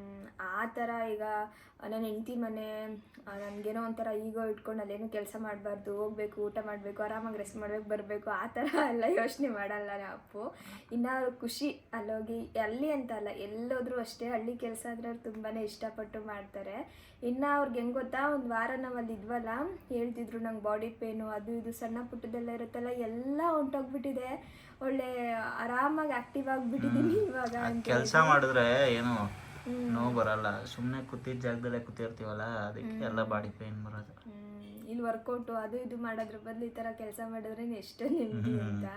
ಆ ಥರ ಈಗ ನನ್ನ ಹೆಂಡತಿ ಮನೆ ನನಗೇನೋ ಒಂಥರ ಈಗೋ ಇಟ್ಕೊಂಡು ಅಲ್ಲೇನು ಕೆಲಸ ಮಾಡಬಾರ್ದು ಹೋಗ್ಬೇಕು ಊಟ ಮಾಡಬೇಕು ಆರಾಮಾಗಿ ರೆಸ್ಟ್ ಮಾಡಬೇಕು ಬರಬೇಕು ಆ ಥರ <laughs> ಎಲ್ಲ ಯೋಚನೆ ಮಾಡಲ್ಲ ನಾನು ಅಪ್ಪು. ಇನ್ನು ಅವ್ರ ಖುಷಿ ಅಲ್ಲೋಗಿ ಅಲ್ಲಿ ಅಂತ ಅಲ್ಲ ಎಲ್ಲೋದ್ರೂ ಅಷ್ಟೇ ಹಳ್ಳಿ ಕೆಲಸ ಆದರೆ ಅವ್ರು ತುಂಬಾ ಇಷ್ಟಪಟ್ಟು ಮಾಡ್ತಾರೆ. ಇನ್ನು ಅವ್ರಿಗೆ ಹೆಂಗೆ ಗೊತ್ತಾ ಒಂದು ವಾರ ನಾವು ಅಲ್ಲಿ ಇದ್ವಲ್ಲ ಹೇಳ್ತಿದ್ರು ನಂಗೆ ಬಾಡಿ ಪೇನು ಅದು ಇದು ಸಣ್ಣ ಪುಟ್ಟದೆಲ್ಲ ಇರುತ್ತಲ್ಲ ಎಲ್ಲ ಹೊಂಟೋಗ್ಬಿಟ್ಟಿದೆ. ಒಳ್ಳೆ ಆರಾಮಾಗಿ ಆಕ್ಟಿವ್ ಆಗಿಬಿಟ್ಟಿದ್ದೀನಿ ಇವಾಗ ಕೆಲಸ ಮಾಡಿದ್ರೆ ಏನು ನೋವು ಬರಲ್ಲ. ಸುಮ್ಮನೆ ಕೂತಿದ್ದ ಜಾಗದಲ್ಲೇ ಕೂತಿರ್ತೀವಲ್ಲ ಅದಕ್ಕೆ ಎಲ್ಲ ಬಾಡಿ ಪೇನ್ ಬರೋದು. ಇಲ್ಲಿ ವರ್ಕೌಟು ಅದು ಇದು ಮಾಡೋದ್ರ ಬದಲು ಈ ಥರ ಕೆಲಸ ಮಾಡಿದ್ರೆ ಎಷ್ಟು ನೆಮ್ಮದಿ ಅಂತ.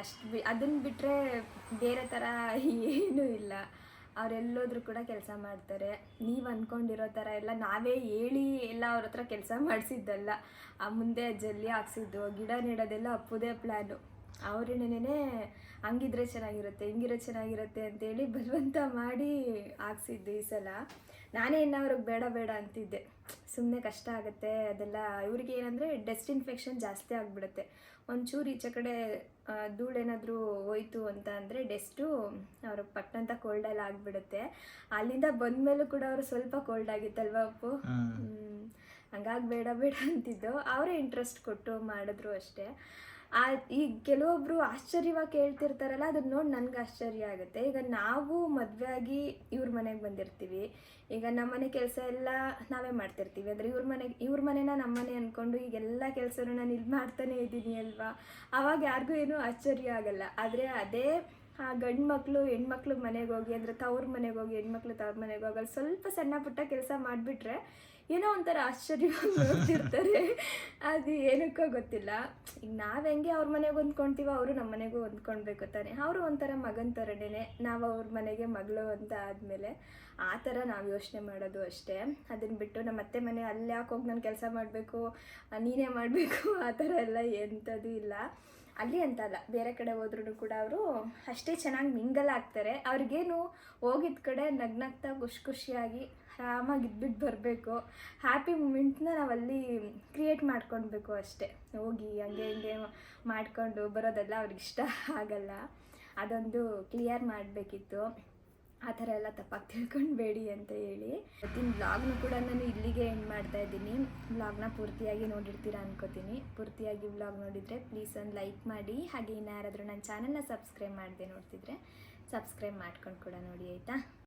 ಅಷ್ಟು ಬಿ ಅದನ್ನು ಬಿಟ್ಟರೆ ಬೇರೆ ಥರ ಏನೂ ಇಲ್ಲ. ಅವರೆಲ್ಲೋದ್ರೂ ಕೂಡ ಕೆಲಸ ಮಾಡ್ತಾರೆ. ನೀವು ಅಂದ್ಕೊಂಡಿರೋ ಥರ ಎಲ್ಲ ನಾವೇ ಹೇಳಿ ಎಲ್ಲ ಅವ್ರ ಹತ್ರ ಕೆಲಸ ಮಾಡಿಸಿದ್ದಲ್ಲ. ಆ ಮುಂದೆ ಜಲ್ಲಿ ಹಾಕ್ಸಿದ್ದು ಗಿಡ ನೆಡೋದೆಲ್ಲ ಅಪ್ಪುದೇ ಪ್ಲ್ಯಾನು ಅವ್ರೇನೇನೇ ಹಂಗಿದ್ರೆ ಚೆನ್ನಾಗಿರುತ್ತೆ ಹಿಂಗಿರೋ ಚೆನ್ನಾಗಿರುತ್ತೆ ಅಂತೇಳಿ ಬಲವಂತ ಮಾಡಿ ಹಾಕ್ಸಿದ್ದು ಈ ಸಲ. ನಾನೇ ಇನ್ನು ಅವ್ರಿಗೆ ಬೇಡ ಬೇಡ ಅಂತಿದ್ದೆ. ಸುಮ್ಮನೆ ಕಷ್ಟ ಆಗುತ್ತೆ ಅದೆಲ್ಲ ಇವ್ರಿಗೆ ಏನಂದರೆ ಡಸ್ಟ್ ಇನ್ಫೆಕ್ಷನ್ ಜಾಸ್ತಿ ಆಗಿಬಿಡುತ್ತೆ. ಒಂಚೂರು ಈಚೆ ಕಡೆ ಧೂಳೇನಾದರೂ ಹೋಯ್ತು ಅಂತ ಅಂದರೆ ಡೆಸ್ಟು ಅವ್ರಿಗೆ ಪಟ್ಟಂತ ಕೋಲ್ಡೆಲ್ಲ ಆಗಿಬಿಡುತ್ತೆ. ಅಲ್ಲಿಂದ ಬಂದಮೇಲೂ ಕೂಡ ಅವರು ಸ್ವಲ್ಪ ಕೋಲ್ಡ್ ಆಗಿತ್ತಲ್ವ ಅಪ್ಪು. ಹಂಗಾಗಿ ಬೇಡ ಬೇಡ ಅಂತಿದ್ದು. ಅವರೇ ಇಂಟ್ರೆಸ್ಟ್ ಕೊಟ್ಟು ಮಾಡಿದ್ರು ಅಷ್ಟೇ. ಆ ಈಗ ಕೆಲವೊಬ್ರು ಆಶ್ಚರ್ಯವಾಗಿ ಕೇಳ್ತಿರ್ತಾರಲ್ಲ ಅದನ್ನ ನೋಡಿ ನನ್ಗೆ ಆಶ್ಚರ್ಯ ಆಗುತ್ತೆ. ಈಗ ನಾವು ಮದುವೆ ಆಗಿ ಇವ್ರ ಮನೆಗೆ ಬಂದಿರ್ತೀವಿ. ಈಗ ನಮ್ಮ ಮನೆ ಕೆಲಸ ಎಲ್ಲ ನಾವೇ ಮಾಡ್ತಿರ್ತೀವಿ. ಅಂದರೆ ಇವ್ರ ಮನೆಗೆ ಇವ್ರ ಮನೆನ ನಮ್ಮ ಮನೆ ಅಂದ್ಕೊಂಡು ಈಗೆಲ್ಲ ಕೆಲಸನೂ ನಾನು ಇಲ್ಲಿ ಮಾಡ್ತಾನೆ ಇದ್ದೀನಿ ಅಲ್ವಾ? ಆವಾಗ ಯಾರಿಗೂ ಏನೂ ಆಶ್ಚರ್ಯ ಆಗಲ್ಲ. ಆದರೆ ಅದೇ, ಆ ಗಂಡು ಮಕ್ಕಳು ಹೆಣ್ಮಕ್ಳು ಮನೆಗೆ ಹೋಗಿ, ಅಂದರೆ ತವ್ರ ಮನೆಗೆ ಹೋಗಿ, ಹೆಣ್ಮಕ್ಳು ತವ್ರ ಮನೆಗೆ ಹೋಗಲ್ಲ ಸ್ವಲ್ಪ ಸಣ್ಣ ಪುಟ್ಟ ಕೆಲಸ ಮಾಡಿಬಿಟ್ರೆ ಏನೋ ಒಂಥರ ಆಶ್ಚರ್ಯವಾಗಿ ನೋಡ್ತಿರ್ತಾರೆ. ಅದು ಏನಕ್ಕೋ ಗೊತ್ತಿಲ್ಲ. ಈಗ ನಾವು ಹೆಂಗೆ ಅವ್ರ ಮನೆಗೆ ಹೊಂದ್ಕೊಳ್ತೀವೋ ಅವರು ನಮ್ಮ ಮನೆಗೂ ಹೊಂದ್ಕೊಳ್ಬೇಕು ತಾನೆ. ಅವರು ಒಂಥರ ಮಗನ ಥರನೇ ನಾವು ಅವ್ರ ಮನೆಗೆ ಮಗಳು ಅಂತ ಆದಮೇಲೆ ಆ ಥರ ನಾವು ಯೋಚನೆ ಮಾಡೋದು ಅಷ್ಟೇ. ಅದನ್ನು ಬಿಟ್ಟು ನಮ್ಮ ಅತ್ತೆ ಮನೆ ಅಲ್ಲಿ ಯಾಕೆ ಹೋಗಿ ನಾನು ಕೆಲಸ ಮಾಡಬೇಕು? ನೀನೇ ಮಾಡಬೇಕು? ಆ ಥರ ಎಲ್ಲ ಎಂಥದ್ದು ಇಲ್ಲ. ಅಲ್ಲಿ ಅಂತ ಅಲ್ಲ, ಬೇರೆ ಕಡೆ ಹೋದ್ರೂ ಕೂಡ ಅವರು ಅಷ್ಟೇ ಚೆನ್ನಾಗಿ ಮಿಂಗಲ್ ಆಗ್ತಾರೆ. ಅವ್ರಿಗೇನು ಹೋಗಿದ ಕಡೆ ನಗ್ನಗ್ತಾ ಖುಷಿ ಖುಷಿಯಾಗಿ ಆರಾಮಾಗಿ ಇದ್ಬಿಟ್ಟು ಬರಬೇಕು. ಹ್ಯಾಪಿ ಮೂಮೆಂಟ್ನ ನಾವಲ್ಲಿ ಕ್ರಿಯೇಟ್ ಮಾಡ್ಕೊಳ್ಬೇಕು ಅಷ್ಟೇ. ಹೋಗಿ ಹಂಗೆ ಹಿಂಗೆ ಮಾಡಿಕೊಂಡು ಬರೋದೆಲ್ಲ ಅವ್ರಿಗೆ ಇಷ್ಟ ಆಗಲ್ಲ. ಅದೊಂದು ಕ್ಲಿಯರ್ ಮಾಡಬೇಕಿತ್ತು. ಆ ಥರ ಎಲ್ಲ ತಪ್ಪಾಗಿ ತಿಳ್ಕೊಳ್ಬೇಡಿ ಅಂತ ಹೇಳಿ. ಇವತ್ತಿನ ವ್ಲಾಗ್ನು ಕೂಡ ನಾನು ಇಲ್ಲಿಗೆ ಎಂಡ್ ಮಾಡ್ತಾ ಇದ್ದೀನಿ. ವ್ಲಾಗ್ನ ಪೂರ್ತಿಯಾಗಿ ನೋಡಿರ್ತೀರಾ ಅನ್ಕೋತೀನಿ. ಪೂರ್ತಿಯಾಗಿ ವ್ಲಾಗ್ ನೋಡಿದರೆ ಪ್ಲೀಸ್ ಒಂದು ಲೈಕ್ ಮಾಡಿ. ಹಾಗೆ ಇನ್ನು ಯಾರಾದರೂ ನನ್ನ ಚಾನಲ್ನ ಸಬ್ಸ್ಕ್ರೈಬ್ ಮಾಡಿದೆ ನೋಡ್ತಿದ್ರೆ ಸಬ್ಸ್ಕ್ರೈಬ್ ಮಾಡ್ಕೊಂಡು ಕೂಡ ನೋಡಿ, ಆಯಿತಾ?